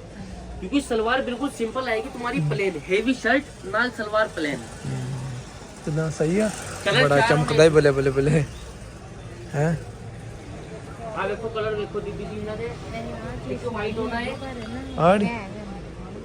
Speaker 1: क्योंकि सलवार बिल्कुल सिंपल आएगी तुम्हारी प्लेन हैवी शर्ट नाल सलवार प्लेन
Speaker 2: ਕਿਦਾਂ ਸਹੀ ਆ
Speaker 1: Colour
Speaker 2: ਬੜਾ
Speaker 1: ਚਾਰ
Speaker 2: ਚਮਕਦਾ ਹੀ ਬੱਲੇ ਬੱਲੇ ਬੱਲੇ ਹੈ
Speaker 1: आ देखो कलर देखो दीदी जी इन्होंने एक व्हाइट होना है
Speaker 2: ਆੜੀ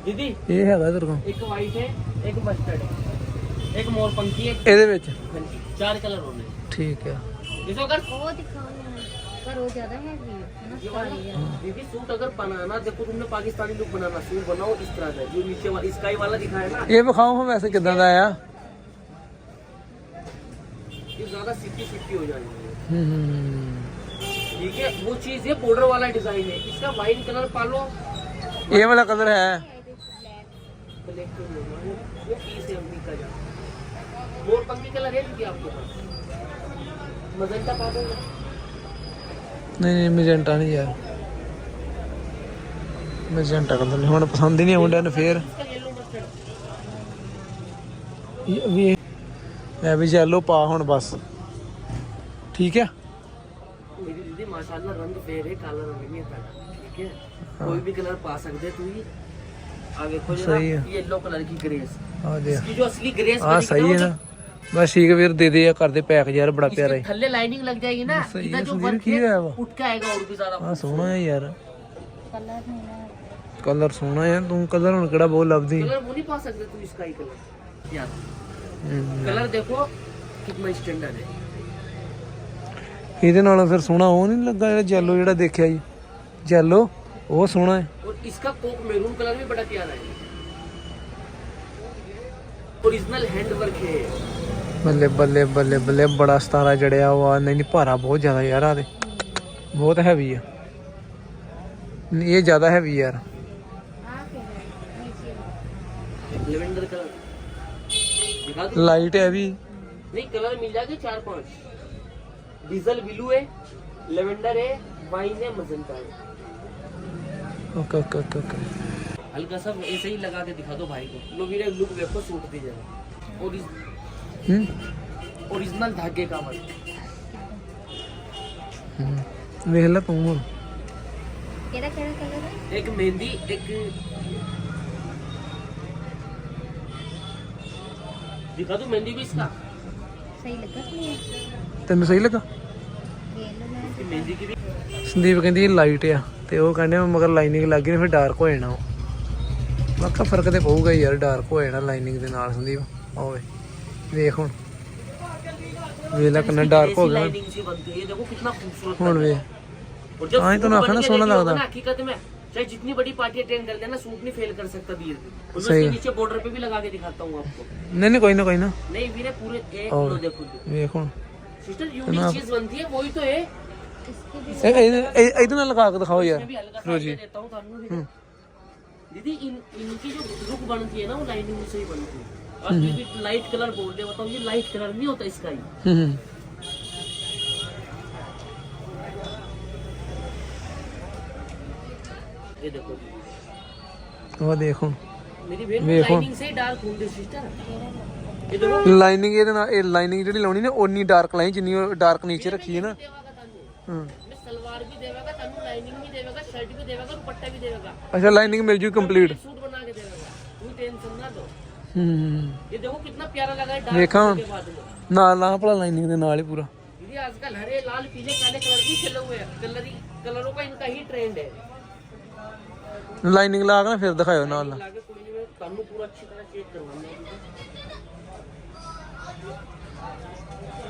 Speaker 1: दीदी
Speaker 2: ਇਹ ਹੈਗਾ ਤੇਰੇ ਕੋਲ
Speaker 1: एक व्हाइट है एक मस्टर्ड है एक मोर पंखी है
Speaker 2: ਇਹਦੇ ਵਿੱਚ
Speaker 1: हाँ जी, चार कलर होने हैं।
Speaker 2: ਠੀਕ ਆ
Speaker 1: इसको अगर
Speaker 3: ਉਹ ਦਿਖਾਉਣਾ ਪਰ ਉਹ ਜ਼ਿਆਦਾ ਹੈਵੀ ਹੈ
Speaker 1: ये वाला दीदी सूट अगर बनाना देखो तुमने पाकिस्तानी लुक बनाना सूट बनाओ इस तरह का जो नीचे वाला स्काई वाला दिखा है ना
Speaker 2: ਇਹ ਵਿਖਾਓ ਹਾਂ ਵੈਸੇ ਕਿਦਾਂ ਦਾ ਆ
Speaker 1: ये ज्यादा सिक्की सिक्की हो जाएंगे
Speaker 2: ਹੂੰ ਹੂੰ
Speaker 1: ठीक है वो चीज है बॉर्डर वाला डिजाइन है इसका वाइन कलर पालो
Speaker 2: ਇਹ ਵਾਲਾ ਕਲਰ ਹੈ
Speaker 1: ब्लैक तो नहीं होगा, वो वो पीस है अम्मी का जाना मोर पंखी कलर है दीदी आपके पास मजेंटा पा दोगे
Speaker 2: ਨਹੀਂ ਨਹੀਂ ਮੈਜੈਂਟਾ ਨਹੀਂ ਯਾਰ ਮੈਜੈਂਟਾ ਕਲਰ ਨਹੀਂ ਹੁਣ ਪਸੰਦ ਹੀ ਨਹੀਂ ਆਉਂਦਾ ਨੇ ਫੇਰ
Speaker 1: इसका येलो मस्टर्ड
Speaker 2: ਇਹ ਵੀ ਮੈਂ ਵੀ ਯੈਲੋ ਪਾ ਹੁਣ ਬਸ ਠੀਕ ਹੈ
Speaker 1: मेरी दीदी माशाल्लाह रंग फेर है काला रंग नहीं है ठीक है कोई भी कलर पा सकते तू ही आगे खोलो ना
Speaker 2: सही है।
Speaker 1: येलो कलर की ग्रेस
Speaker 2: ਆ ਦੇ
Speaker 1: इसकी जो असली ग्रेस
Speaker 2: ਆ ਸਹੀ ਹੈ ਨਾ ਬਸ ਠੀਕ ਹੈ ਵੀਰ ਦੇ ਦੇ ਆ ਕਰਦੇ ਪੈਕ ਯਾਰ ਬੜਾ ਪਿਆਰਾ
Speaker 1: इसके
Speaker 2: ਹੈ
Speaker 1: थल्ले लाइनिंग लग जाएगी ना
Speaker 2: सही
Speaker 1: इधर
Speaker 2: है,
Speaker 1: जो
Speaker 2: सुधीर,
Speaker 1: वर्क
Speaker 2: की है
Speaker 1: है
Speaker 2: वो?
Speaker 1: उठ के आएगा और भी ज्यादा
Speaker 2: ਆ ਸੋਹਣਾ ਹੈ ਯਾਰ
Speaker 3: ਕਲਰ ਨਹੀਂ
Speaker 2: ਕਲਰ ਸੋਹਣਾ ਹੈ ਤੂੰ ਕਲਰ ਹੁਣ ਕਿਹੜਾ ਬਹੁਤ ਲੱਭਦੀ
Speaker 1: कलर वो नहीं पा सकते तू इसका ही कलर यार
Speaker 2: ਹੂੰ।
Speaker 1: कलर देखो कितना स्टैंडर्ड है
Speaker 2: ਇਹਦੇ ਨਾਲੋਂ ਫਿਰ ਸੋਹਣਾ ਉਹ ਨਹੀਂ ਲੱਗਾ ਜਿਹੜਾ ਜੈਲੋ ਜਿਹੜਾ ਦੇਖਿਆ ਜੀ ਜੈਲੋ ਉਹ ਸੋਹਣਾ ਹੈ
Speaker 1: और इसका कोक मैरून कलर भी बड़ा प्यारा है ओरिजिनल हैंड वर्क है
Speaker 2: ਬੱਲੇ ਬੱਲੇ ਬੱਲੇ ਬੱਲੇ ਬੜਾ ਸਤਾਰਾ ਜੜਿਆ ਵਾ ਨਹੀਂ ਨਹੀਂ ਭਾਰਾ ਬਹੁਤ ਜ਼ਿਆਦਾ ਯਾਰ ਆ ਦੇ ਬਹੁਤ ਹੈਵੀ ਆ ਇਹ ਜ਼ਿਆਦਾ ਹੈਵੀ ਯਾਰ
Speaker 1: दिखा
Speaker 2: लाइट है अभी।
Speaker 1: नहीं कलर मिल जाएगा चार पाँच। डीजल ब्लू है लेवेंडर है वाइन है मजंता है।
Speaker 2: Okay okay okay okay.
Speaker 1: हल्का सा ऐसे ही लगा के दिखा दो भाई को। लो मेरे लुक देखो सूट दी जाए। और
Speaker 2: इस हम
Speaker 1: ओरिजिनल धागे का
Speaker 3: मत हम्म। वेहला तुम
Speaker 1: एक मेहंदी एक दिखा दो मेहंदी भी इसका
Speaker 3: ਸਹੀ ਲੱਗਾ ਕਿ ਨਹੀਂ
Speaker 2: ਤੈਨੂੰ ਸਹੀ ਲੱਗਾ
Speaker 3: येलो में
Speaker 1: कि मेहंदी की भी
Speaker 2: ਸੰਦੀਪ ਕਹਿੰਦੀ ਇਹ ਲਾਈਟ ਆ ਤੇ ਉਹ ਕਹਿੰਦੇ ਮਗਰ ਲਾਈਨਿੰਗ ਲੱਗ ਗਈ ਫਿਰ ਡਾਰਕ ਹੋ ਜਾਣਾ ਉਹ ਮੈਂ ਕਿਹਾ ਫਰਕ ਤੇ ਪਊਗਾ ਹੀ ਯਾਰ ਡਾਰਕ ਹੋ ਜਾਣਾ ਲਾਈਨਿੰਗ ਦੇ ਨਾਲ ਸੰਦੀਪ ਓਏ ਵੇਖ ਹੁਣ ਵੇਖ ਲੈ ਕਿੰਨਾ ਡਾਰਕ ਹੋ ਗਿਆ
Speaker 1: लाइनिंग से बनती है ये देखो कितना खूबसूरत
Speaker 2: ਹੁਣ
Speaker 1: लग रहा
Speaker 2: ਵੇ
Speaker 1: है। और जब
Speaker 2: हाँ, ये तो
Speaker 1: सूट
Speaker 2: ना
Speaker 1: बन
Speaker 2: खाना
Speaker 1: के
Speaker 2: सोना
Speaker 1: रेडी होगा
Speaker 2: लगता।
Speaker 1: ना, हकीकत में चाहे जितनी बड़ी पार्टी अटेंड कर लेना सूट नहीं फेल कर सकता वीर
Speaker 2: उसके
Speaker 1: नीचे बॉर्डर पे भी लगा के दिखाता हूँ आपको।
Speaker 2: नहीं नहीं कोई ना कोई ना।
Speaker 1: नहीं वीर पूरे देखो
Speaker 2: तो। देखो।
Speaker 1: सिस्टर यूनिक चीज़ बनती है वही तो है। इतना लगा के
Speaker 2: दिखाओ
Speaker 1: यार लो जी तो हम्म। दीदी इन इनकी जो लुक बनती है ना वो लाइनिंग से ही बनती है। हम्म। और ये लाइट कलर बोल दे बताओ ये लाइट कलर नहीं होता इसका ही।
Speaker 2: हम्म।
Speaker 1: ये देखो
Speaker 2: वो
Speaker 1: देखो ਮੇਰੀ
Speaker 2: ਬੇਨ
Speaker 1: ਵੇਖੋ। ਲਾਈਨਿੰਗ ਸੇ ਡਾਰਕ ਹੁੰਦੀ ਸਿਸਟਰ ਇਹ ਦੇਖੋ
Speaker 2: ਲਾਈਨਿੰਗ ਇਹਦੇ ਨਾਲ ਇਹ ਲਾਈਨਿੰਗ ਜਿਹੜੀ ਲਾਉਣੀ ਨਾ ਓਨੀ ਡਾਰਕ ਲਾਈਨ ਜਿੰਨੀ ਡਾਰਕ ਨੀਚੇ ਰੱਖੀ ਹੈ ਨਾ
Speaker 1: देवागा तानू
Speaker 2: ਹੂੰ।
Speaker 1: मैं सलवार भी देवागा तानू लाइनिंग भी देवागा शर्ट भी देवागा दुपट्टा भी देवागा
Speaker 2: ਅੱਛਾ ਲਾਈਨਿੰਗ ਮਿਲ ਜੂ ਕੰਪਲੀਟ
Speaker 1: सूट बना के देवागा तू टेंशन ना दो
Speaker 2: ਹੂੰ
Speaker 1: ये देखो कितना प्यारा लगा है डार्क देखा। के बाद में
Speaker 2: ਨਾਲ ਲਾ ਭਲਾ ਲਾਈਨਿੰਗ ਦੇ ਨਾਲ ਹੀ ਪੂਰਾ
Speaker 1: दीदी आजकल हरे लाल पीले काले कलर भी चले हुए हैं कलर ही- कलरों का इनका ही ट्रेंड है
Speaker 2: ਲਾਈਨਿੰਗ ਲਾ ਕੇ ਫਿਰ ਦਿਖਾਇਓ ਨਾਲ ਲਾ
Speaker 1: ਕੇ ਕੁੜੀ ਜਿਵੇਂ ਕੰਨ ਪੂਰਾ ਅੱਛੀ ਤਰ੍ਹਾਂ ਚੇਕ ਕਰਵਾਉਣੀ ਹੈ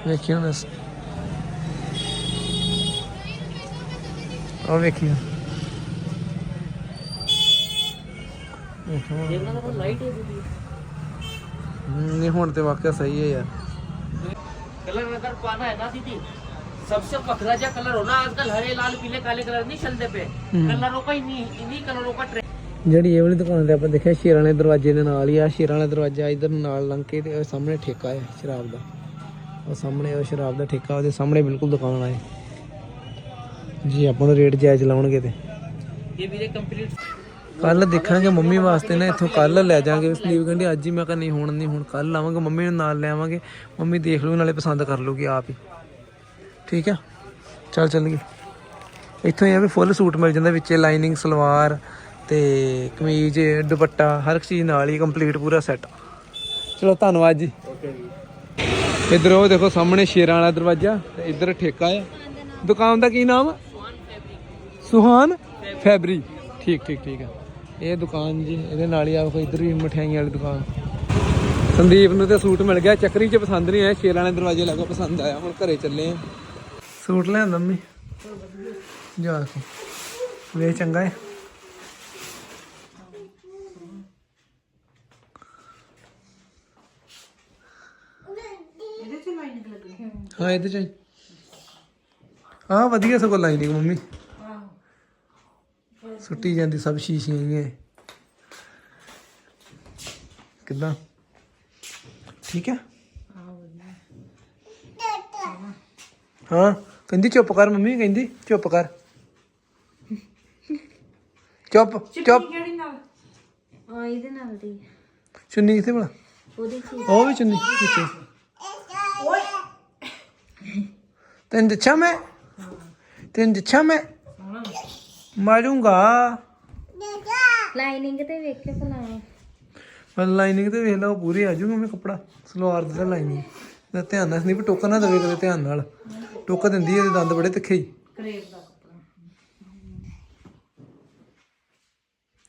Speaker 2: ਵੇਖੀ ਹੁਣ। ਇਸ ਉਹ ਵੇਖੀ
Speaker 1: ਇਹਨਾਂ ਦਾ ਲਾਈਟ ਹੈ ਜੀ
Speaker 2: ਨਹੀਂ ਹੁਣ ਤੇ ਵਾਕਿਆ ਸਹੀ ਹੈ ਯਾਰ।
Speaker 1: ਕਲਰ ਵਗਰ ਪਾਣਾ ਹੈ ਨਾ ਸੀ सबसे पखरा जा कलर होना आजकल हरे लाल पीले काले कलर नहीं चलते पे कलरों का इन्हीं इन्हीं कलरों का ट्रेंड
Speaker 2: ਜਿਹੜੀ ਇਹ ਵਾਲੀ ਦੁਕਾਨ ਤੇ ਆਪਾਂ ਦੇਖਿਆ ਸ਼ੇਰਾਂ ਵਾਲੇ ਦਰਵਾਜ਼ੇ ਦੇ ਨਾਲ ਹੀ ਆ ਸ਼ੇਰਾਂ ਵਾਲਾ ਦਰਵਾਜ਼ਾ ਇਧਰ ਨਾਲ ਲੰਘ ਕੇ ਤੇ ਉਹ ਸਾਹਮਣੇ ਠੇਕਾ ਹੈ ਸ਼ਰਾਬ ਦਾ ਉਹ ਸਾਹਮਣੇ ਉਹ ਸ਼ਰਾਬ ਦਾ ਠੇਕਾ ਉਹਦੇ ਸਾਹਮਣੇ ਬਿਲਕੁਲ ਦੁਕਾਨ ਆਏ ਜੀ ਆਪਾਂ ਨੂੰ ਰੇਟ ਜਾਇਜ਼ ਲਾਉਣਗੇ ਤੇ
Speaker 1: ये भी कंप्लीट
Speaker 2: ਕੱਲ ਦੇਖਾਂਗੇ ਮੰਮੀ ਵਾਸਤੇ ਨਾ ਇੱਥੋਂ ਕੱਲ ਲੈ ਜਾਾਂਗੇ ਸੰਦੀਪ ਕਹਿੰਦੀ ਅੱਜ ਹੀ ਮੈਂ ਕਿਹਾ ਨਹੀਂ ਹੁਣ ਨਹੀਂ ਹੁਣ ਕੱਲ ਲਾਵਾਂਗੇ ਮੰਮੀ ਨੂੰ ਨਾਲ ਲੈ ਆਵਾਂਗੇ ਮੰਮੀ ਦੇਖ ਲੂ ਨਾਲੇ ਪਸੰਦ ਕਰ ਲੂਗੀ ਆਪ ਹੀ ਠੀਕ ਆ? ਚੱਲ ਚੱਲ ਚੱਲੀਏ। ਇੱਥੋਂ ਇਹ ਆ ਵੀ ਫੁੱਲ ਸੂਟ ਮਿਲ ਜਾਂਦਾ ਵਿੱਚੇ ਲਾਈਨਿੰਗ ਸਲਵਾਰ ਤੇ ਕਮੀਜ਼ ਦੁਪੱਟਾ ਹਰ ਇੱਕ ਚੀਜ਼ ਨਾਲ ਹੀ ਕੰਪਲੀਟ ਪੂਰਾ ਸੈੱਟ ਚਲੋ ਧੰਨਵਾਦ ਜੀ।
Speaker 1: ਓਕੇ ਜੀ।
Speaker 2: ਇਧਰ ਦੇਖੋ ਸਾਹਮਣੇ ਸ਼ੇਰਾਂ ਵਾਲਾ ਦਰਵਾਜ਼ਾ ਤੇ ਇੱਧਰ ਠੇਕਾ ਆ। ਦੁਕਾਨ ਦਾ ਕੀ ਨਾਮ? ਸੁਹਾਨ ਫੈਬਰੀ। ਠੀਕ ਠੀਕ ਠੀਕ ਆ। ਇਹ ਦੁਕਾਨ ਜੀ ਇਹਦੇ ਨਾਲ ਹੀ ਆ ਕੋਈ ਇੱਧਰ ਵੀ ਮਠਿਆਈਆਂ ਵਾਲੀ ਦੁਕਾਨ। ਸੰਦੀਪ ਨੂੰ ਤੇ ਸੂਟ ਮਿਲ ਗਿਆ। ਚੱਕਰੀ ਚ ਪਸੰਦ ਨਹੀਂ ਆਇਆ। ਸ਼ੇਰਾਂ ਵਾਲੇ ਦਰਵਾਜ਼ੇ ਲੱਗਾ ਪਸੰਦ ਆਇਆ। ਹੁਣ ਘਰੇ ਚੱਲੇ ਆ। ਸੂਟ ਲਿਆਂਦਾ ਮੰਮੀ। ਜਾ ਕੇ ਵੇ ਚੰਗਾ ਹੈ। ਹਾਂ ਇਹਦੇ ਚ ਹੀ। ਹਾਂ ਵਧੀਆ ਸਗੋਂ ਲਾਈਨਿੰਗ ਮੰਮੀ। ਸੁੱਟੀ ਜਾਂਦੀ ਸਭ ਸ਼ੀਸ਼ੀਆਂ ਹੀ ਹੈ। ਕਿੱਦਾਂ? ਠੀਕ ਹੈ? ਹਾਂ। ਕਹਿੰਦੀ ਚੁੱਪ ਕਰ ਮੰਮੀ ਕਹਿੰਦੀ ਚੁੱਪ ਕਰ। ਚੁੱਪ ਚੁੱਪ
Speaker 4: ਕਿਹੜੀ ਨਾਲ?
Speaker 3: ਆ ਇਹਦੇ ਨਾਲ ਦੀ।
Speaker 2: ਚੁੰਨੀ ਕਿੱਥੇ ਭਲਾ
Speaker 3: ਉਹਦੇ ਚ
Speaker 2: ਉਹ ਵੀ ਚੁੰਨੀ ਵਿੱਚੇ। ਤੈਨੂੰ ਦੱਛਾ ਮੈਂ? ਤੈਨੂੰ ਦੱਛਾ ਮੈਂ? ਮਾਰੂੰਗਾ।
Speaker 3: ਲਾਈਨਿੰਗ ਤੇ ਵੇਖ ਕੇ ਭਲਾ
Speaker 2: ਪਰ ਲਾਈਨਿੰਗ ਤੇ ਵੇਖ ਲਓ ਪੂਰੀ ਆ ਜੂਗਾ ਮੈਂ ਕੱਪੜਾ। ਸਲਵਾਰ ਦੀ ਲਾਈਨਿੰਗ ਦਾ ਧਿਆਨ ਨਾਲ ਨਹੀਂ ਟੋਕਾ ਨਾ ਦਵੇ ਕਦੇ ਧਿਆਨ ਨਾਲ। ਟੋਕਾ ਦਿੰਦੀ ਇਹਦੇ ਦੰਦ ਬੜੇ ਤਿੱਖੇ ਹੀ।
Speaker 4: ਕਰੇਬ ਦਾ ਕੱਪੜਾ।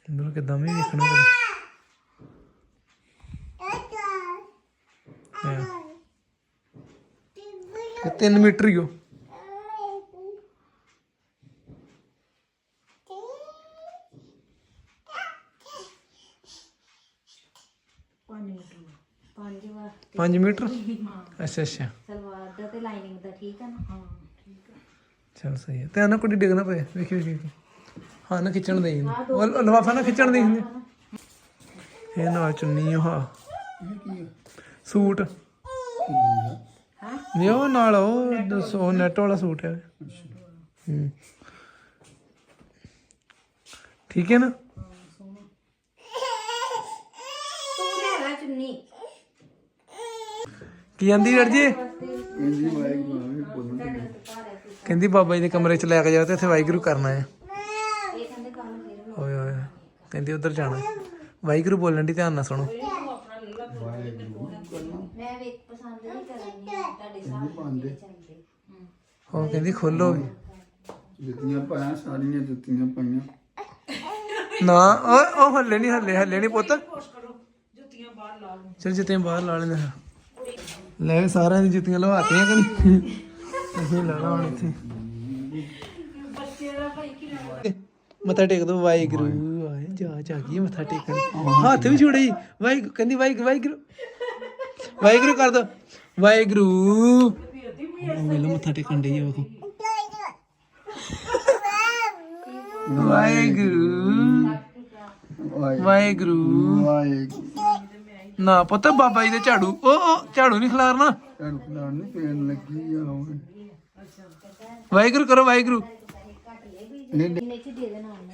Speaker 2: ਅੰਦਰ ਕਿਦਾਂ ਵੀ ਵੇਖਣਾ ਕਦੇ ਇਹ 3 ਮੀਟਰ ਹੀ ਹੋ
Speaker 3: ਪੰਜ ਮੀਟਰ। ਪੰਜ ਵਾਰ।
Speaker 2: 5 ਮੀਟਰ? ਅੱਛਾ ਅੱਛਾ।
Speaker 3: ਲਾਈਨਿੰਗ ਦਾ ਠੀਕ ਆ ਨਾ? ਹਾਂ
Speaker 2: ਚਲ ਸਹੀ ਹੈ। ਧਿਆਨ ਨਾਲ ਕੁੜੀ ਡਿੱਗ ਨਾ ਪਏ। ਵੇਖੀ ਵੇਖੀ ਵੇਖੀ। ਹਾਂ ਨਾ ਖਿੱਚਣ ਦੇ ਉਹ ਲਵਾਫਾ ਨਾ ਖਿੱਚਣ ਦੇ ਇਹ ਨਾਲ ਚੁੰਨੀ ਉਹ ਹਾਂ ਸੂਟ। ਨਹੀਂ ਉਹ ਨਾਲ ਉਹ ਦੱਸੋ ਨੈਟ ਵਾਲਾ ਸੂਟ ਹੈ। ਹੂੰ। ਠੀਕ ਹੈ ਨਾ?
Speaker 3: ਤੂੰ ਲੈਣਾ ਚੁੰਨੀ।
Speaker 2: ਕੀ ਆਂਦੀ ਰੜ ਜੀ? ਕਹਿੰਦੀ ਬਾਬਾ ਜੀ ਦੇ ਕਮਰੇ ਚ ਲੈ ਕੇ ਜਾਓ ਤੇ ਇੱਥੇ ਵਾਹਿਗੁਰੂ ਕਰਨਾ ਹੈ।
Speaker 3: ਇਹ ਕਹਿੰਦੇ ਕੱਲ ਫਿਰ
Speaker 2: ਓਏ ਓਏ ਕਹਿੰਦੀ ਉਧਰ ਜਾਣਾ। ਵਾਹਿਗੁਰੂ ਬੋਲਣ ਦੀ ਧਿਆਨ ਨਾਲ ਸੁਣੋ।
Speaker 3: ਮੈਂ ਵੇਖ ਪਸੰਦ ਨਹੀਂ ਕਰਨੀ ਤੁਹਾਡੇ ਸਾਹਮਣੇ ਚੱਲਦੇ।
Speaker 2: ਉਹ ਕਹਿੰਦੀ ਖੋਲੋ।
Speaker 5: ਜੁੱਤੀਆਂ ਪਾਇਆ ਸਾਰੀਆਂ ਜੁੱਤੀਆਂ ਪਾਈਆਂ।
Speaker 2: ਨਾ ਉਹ ਉਹ ਹੱਲੇ ਨਹੀਂ ਹੱਲੇ ਹੱਲੇ ਨਹੀਂ ਪੁੱਤ। ਚਲ ਜੁੱਤੀਆਂ ਬਾਹਰ ਲਾ ਲੈਂਦੇ ਹਾਂ। ਲੈ ਸਾਰਿਆਂ ਦੀ ਜੁੱਤੀਆਂ ਲਵਾਤੀਆਂ ਕਿ ਨਹੀਂ? ਅਸੀਂ ਲਾਣਾ ਹੁਣ ਇੱਥੇ। ਮੱਥਾ ਟੇਕ ਦੋ, ਵਾਹਿਗੁਰੂ। ਆਏ, ਜਾ ਜਾ ਗਈ ਮੱਥਾ ਟੇਕਣ। ਹੱਥ ਵੀ ਛੁੜੀ ਵਾਹਿਗੁਰੂ, ਕਹਿੰਦੀ ਵਾਹਿਗੁਰੂ ਵਾਹਿਗੁਰੂ। ਵਾਹਿਗੁਰੂ ਕਰ ਦੋ। ਵਾਹਿਗੁਰੂ। ਉਹ ਮੱਥਾ ਟੇਕਣ ਡਈ ਆ, ਵੇਖੋ। ਵਾਹਿਗੁਰੂ ਵਾਹਿਗੁਰੂ।
Speaker 5: ਵਾਹਿਗੁਰੂ।
Speaker 2: ਨਾ ਪੁੱਤ ਬਾਬਾ ਜੀ ਦੇ ਝਾੜੂ। ਉਹ ਉਹ ਝਾੜੂ ਨਹੀਂ ਖਿਲਾਰਨਾ।
Speaker 5: ਤੈਨੂੰ ਖਿਲਾਣ ਨਹੀਂ ਪੈਣ ਲੱਗੀ ਆ ਓਏ
Speaker 2: ਵਾਹਿਗੁਰੂ ਕਰੋ ਵਾਹਿਗੁਰੂ।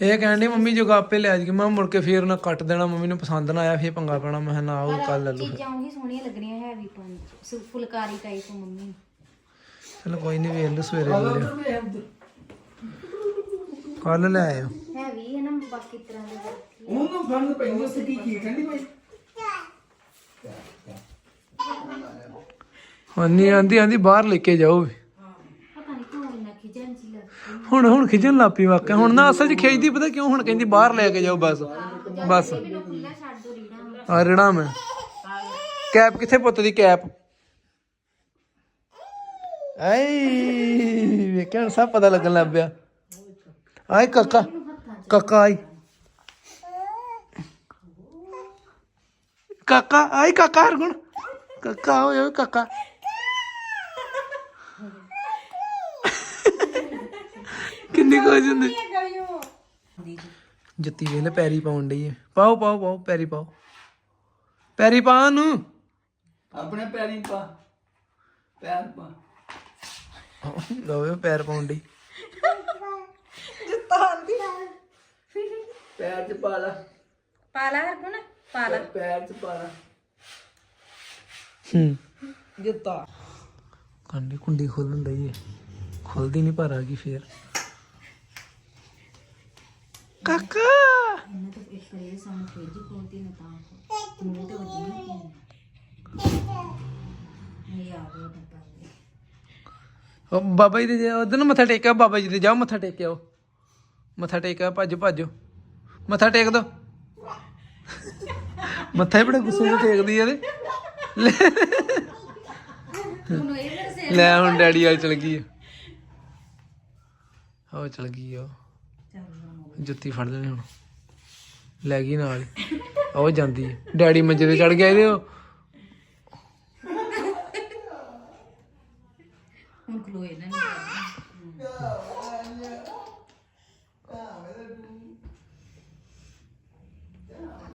Speaker 2: ਇਹ ਕਹਿੰਦੇ ਮੰਮੀ ਜੋ ਆਪੇ ਲੈ ਜੀ ਮੈਂ ਮੁੜ ਕੇ ਫੇਰ ਨਾ ਕੱਟ ਦੇਣਾ ਮੰਮੀ ਨੂੰ ਪਸੰਦ ਨਾ ਆਇਆ ਫੇਰ ਪੰਗਾ ਪੈਣਾ। ਮੈਂ ਕਿਹਾ ਨਾ ਉਹ ਕੱਲ ਲੈ ਲੂ
Speaker 3: ਚੀਜ਼ਾਂ ਉਹੀ ਸੋਹਣੀਆਂ ਲੱਗਣੀਆਂ ਹੈਵੀ ਪੰਜ ਸੁ- ਫੁਲਕਾਰੀ ਟਾਈਪ ਮੰਮੀ।
Speaker 2: ਚਲੋ ਕੋਈ ਨਹੀਂ ਵੇਖ ਲਓ ਸਵੇਰੇ ਲੈ ਕੱਲ ਲੈ ਆਇਓ।
Speaker 3: ਹੈਵੀ ਹੈ ਨਾ ਬਾਕੀ ਤਰ੍ਹਾਂ ਦੇ।
Speaker 5: ਉਹਨੂੰ ਫੰਦ ਪੈਂਦੀ ਉਸ ਕੀ ਕੀ ਠੰਡੀ ਪਈ
Speaker 2: ਹੁਣ ਆਂਦੀ ਆਂਦੀ, ਬਾਹਰ ਲੈ ਕੇ ਜਾਓ ਵੀ। ਹੁਣ ਹੁਣ ਖਿਜਣ ਲੱਪੀ ਵਾਕਿਆ। ਹੁਣ ਨਾ ਅਸਲ 'ਚ ਖਿਜਦੀ ਪਤਾ ਕਿਉਂ? ਹੁਣ ਕਹਿੰਦੀ ਬਾਹਰ ਲੈ ਕੇ ਜਾਓ, ਬਸ। ਬਸ। ਆ ਰਣਾ ਮੈਂ। ਕੈਪ ਕਿੱਥੇ ਪੁੱਤ ਦੀ ਕੈਪ? ਆਈ, ਵੇਖਿਆ ਸਭ ਪਤਾ ਲੱਗਣ ਲੱਗ ਪਿਆ। ਆਏ ਕਾਕਾ ਕਾਕਾ ਆਈ। ਕਾਕਾ ਆਈ ਕਾਕਾ ਹਰਗੁਣ। ਕਾਕਾ ਓਏ ਓਏ ਕਾਕਾ। ਕਿੰਨੀ ਕੁ ਹੁੰਦੀ। ਜੁੱਤੀ ਵੇਲੇ ਪੈਰੀ ਪਾਉਣ ਡਈ ਹੈ ਪਾਓ ਪਾਓ ਪਾਓ ਪੈਰੀ ਪਾਓ। ਪੈਰੀ ਪਾ ਨੂੰ
Speaker 5: ਆਪਣੇ ਪੈਰੀਂ ਪਾ। ਪੈਰ ਪਾ।
Speaker 2: ਲਓ ਪੈਰ ਪਾਉਣ ਡਈ।
Speaker 5: ਪੈਰ ਚ ਪਾ ਲਾ।
Speaker 3: ਪਾ ਲਾ ਹਰਗੁਣ। ਪਾ ਲਾ।
Speaker 5: ਪੈਰ ਚ ਪਾ ਲਾ।
Speaker 2: ਹੂੰ।
Speaker 5: ਜੁੱਤਾ।
Speaker 2: ਕੰਡੀ ਕੁੰਡੀ ਖੋਲਣ ਡਈ ਹੈ ਖੁੱਲਦੀ ਨਹੀਂ ਪਰ ਆ ਗਈ ਫੇਰ। ਕਾਕਾ!
Speaker 3: ਇਹਨੇ ਤਾਂ ਇੱਕ ਕਰੇ ਸਾਨੂੰ ਫ੍ਰਿਜ ਖੋਲਦੀ ਨਾ ਤਾਂ। ਮੂੰਹ ਤੇ ਵੱਜੀ ਨਾ ਇਹ ਆ ਗਿਆ ਡੱਬਾ
Speaker 2: ਉਹ ਬਾਬਾ ਜੀ ਦੇ ਉਧਰ ਨੂੰ ਮੱਥਾ ਟੇਕਿਆ ਬਾਬਾ ਜੀ ਦੇ ਜਾਓ ਮੱਥਾ ਟੇਕ ਕੇ ਆਓ। ਮੱਥਾ ਟੇਕਿਆ ਭੱਜ ਭੱਜੋ। ਮੱਥਾ ਟੇਕ ਦੋ। ਮੱਥਾ ਹੀ ਬੜਾ ਗੁੱਸੇ ਨਾਲ ਟੇਕਦੀ ਆ ਤੇ ਲੈ। ਲੈ ਹੁਣ ਡੈਡੀ ਵਾਲ ਚਲ ਗਈ ਆ। ਉਹ ਚਲ ਗਈ ਆ। ਉਹ। ਜੁੱਤੀ ਫੜ ਲੈਣੀ ਹੁਣ। ਲੈ ਗਈ ਨਾਲ ਹੀ। ਉਹ ਜਾਂਦੀ ਹੈ ਡੈਡੀ ਮੰਜੇ ਤੇ ਚੜ ਗਿਆ ਇਹਦੇ ਉਹ।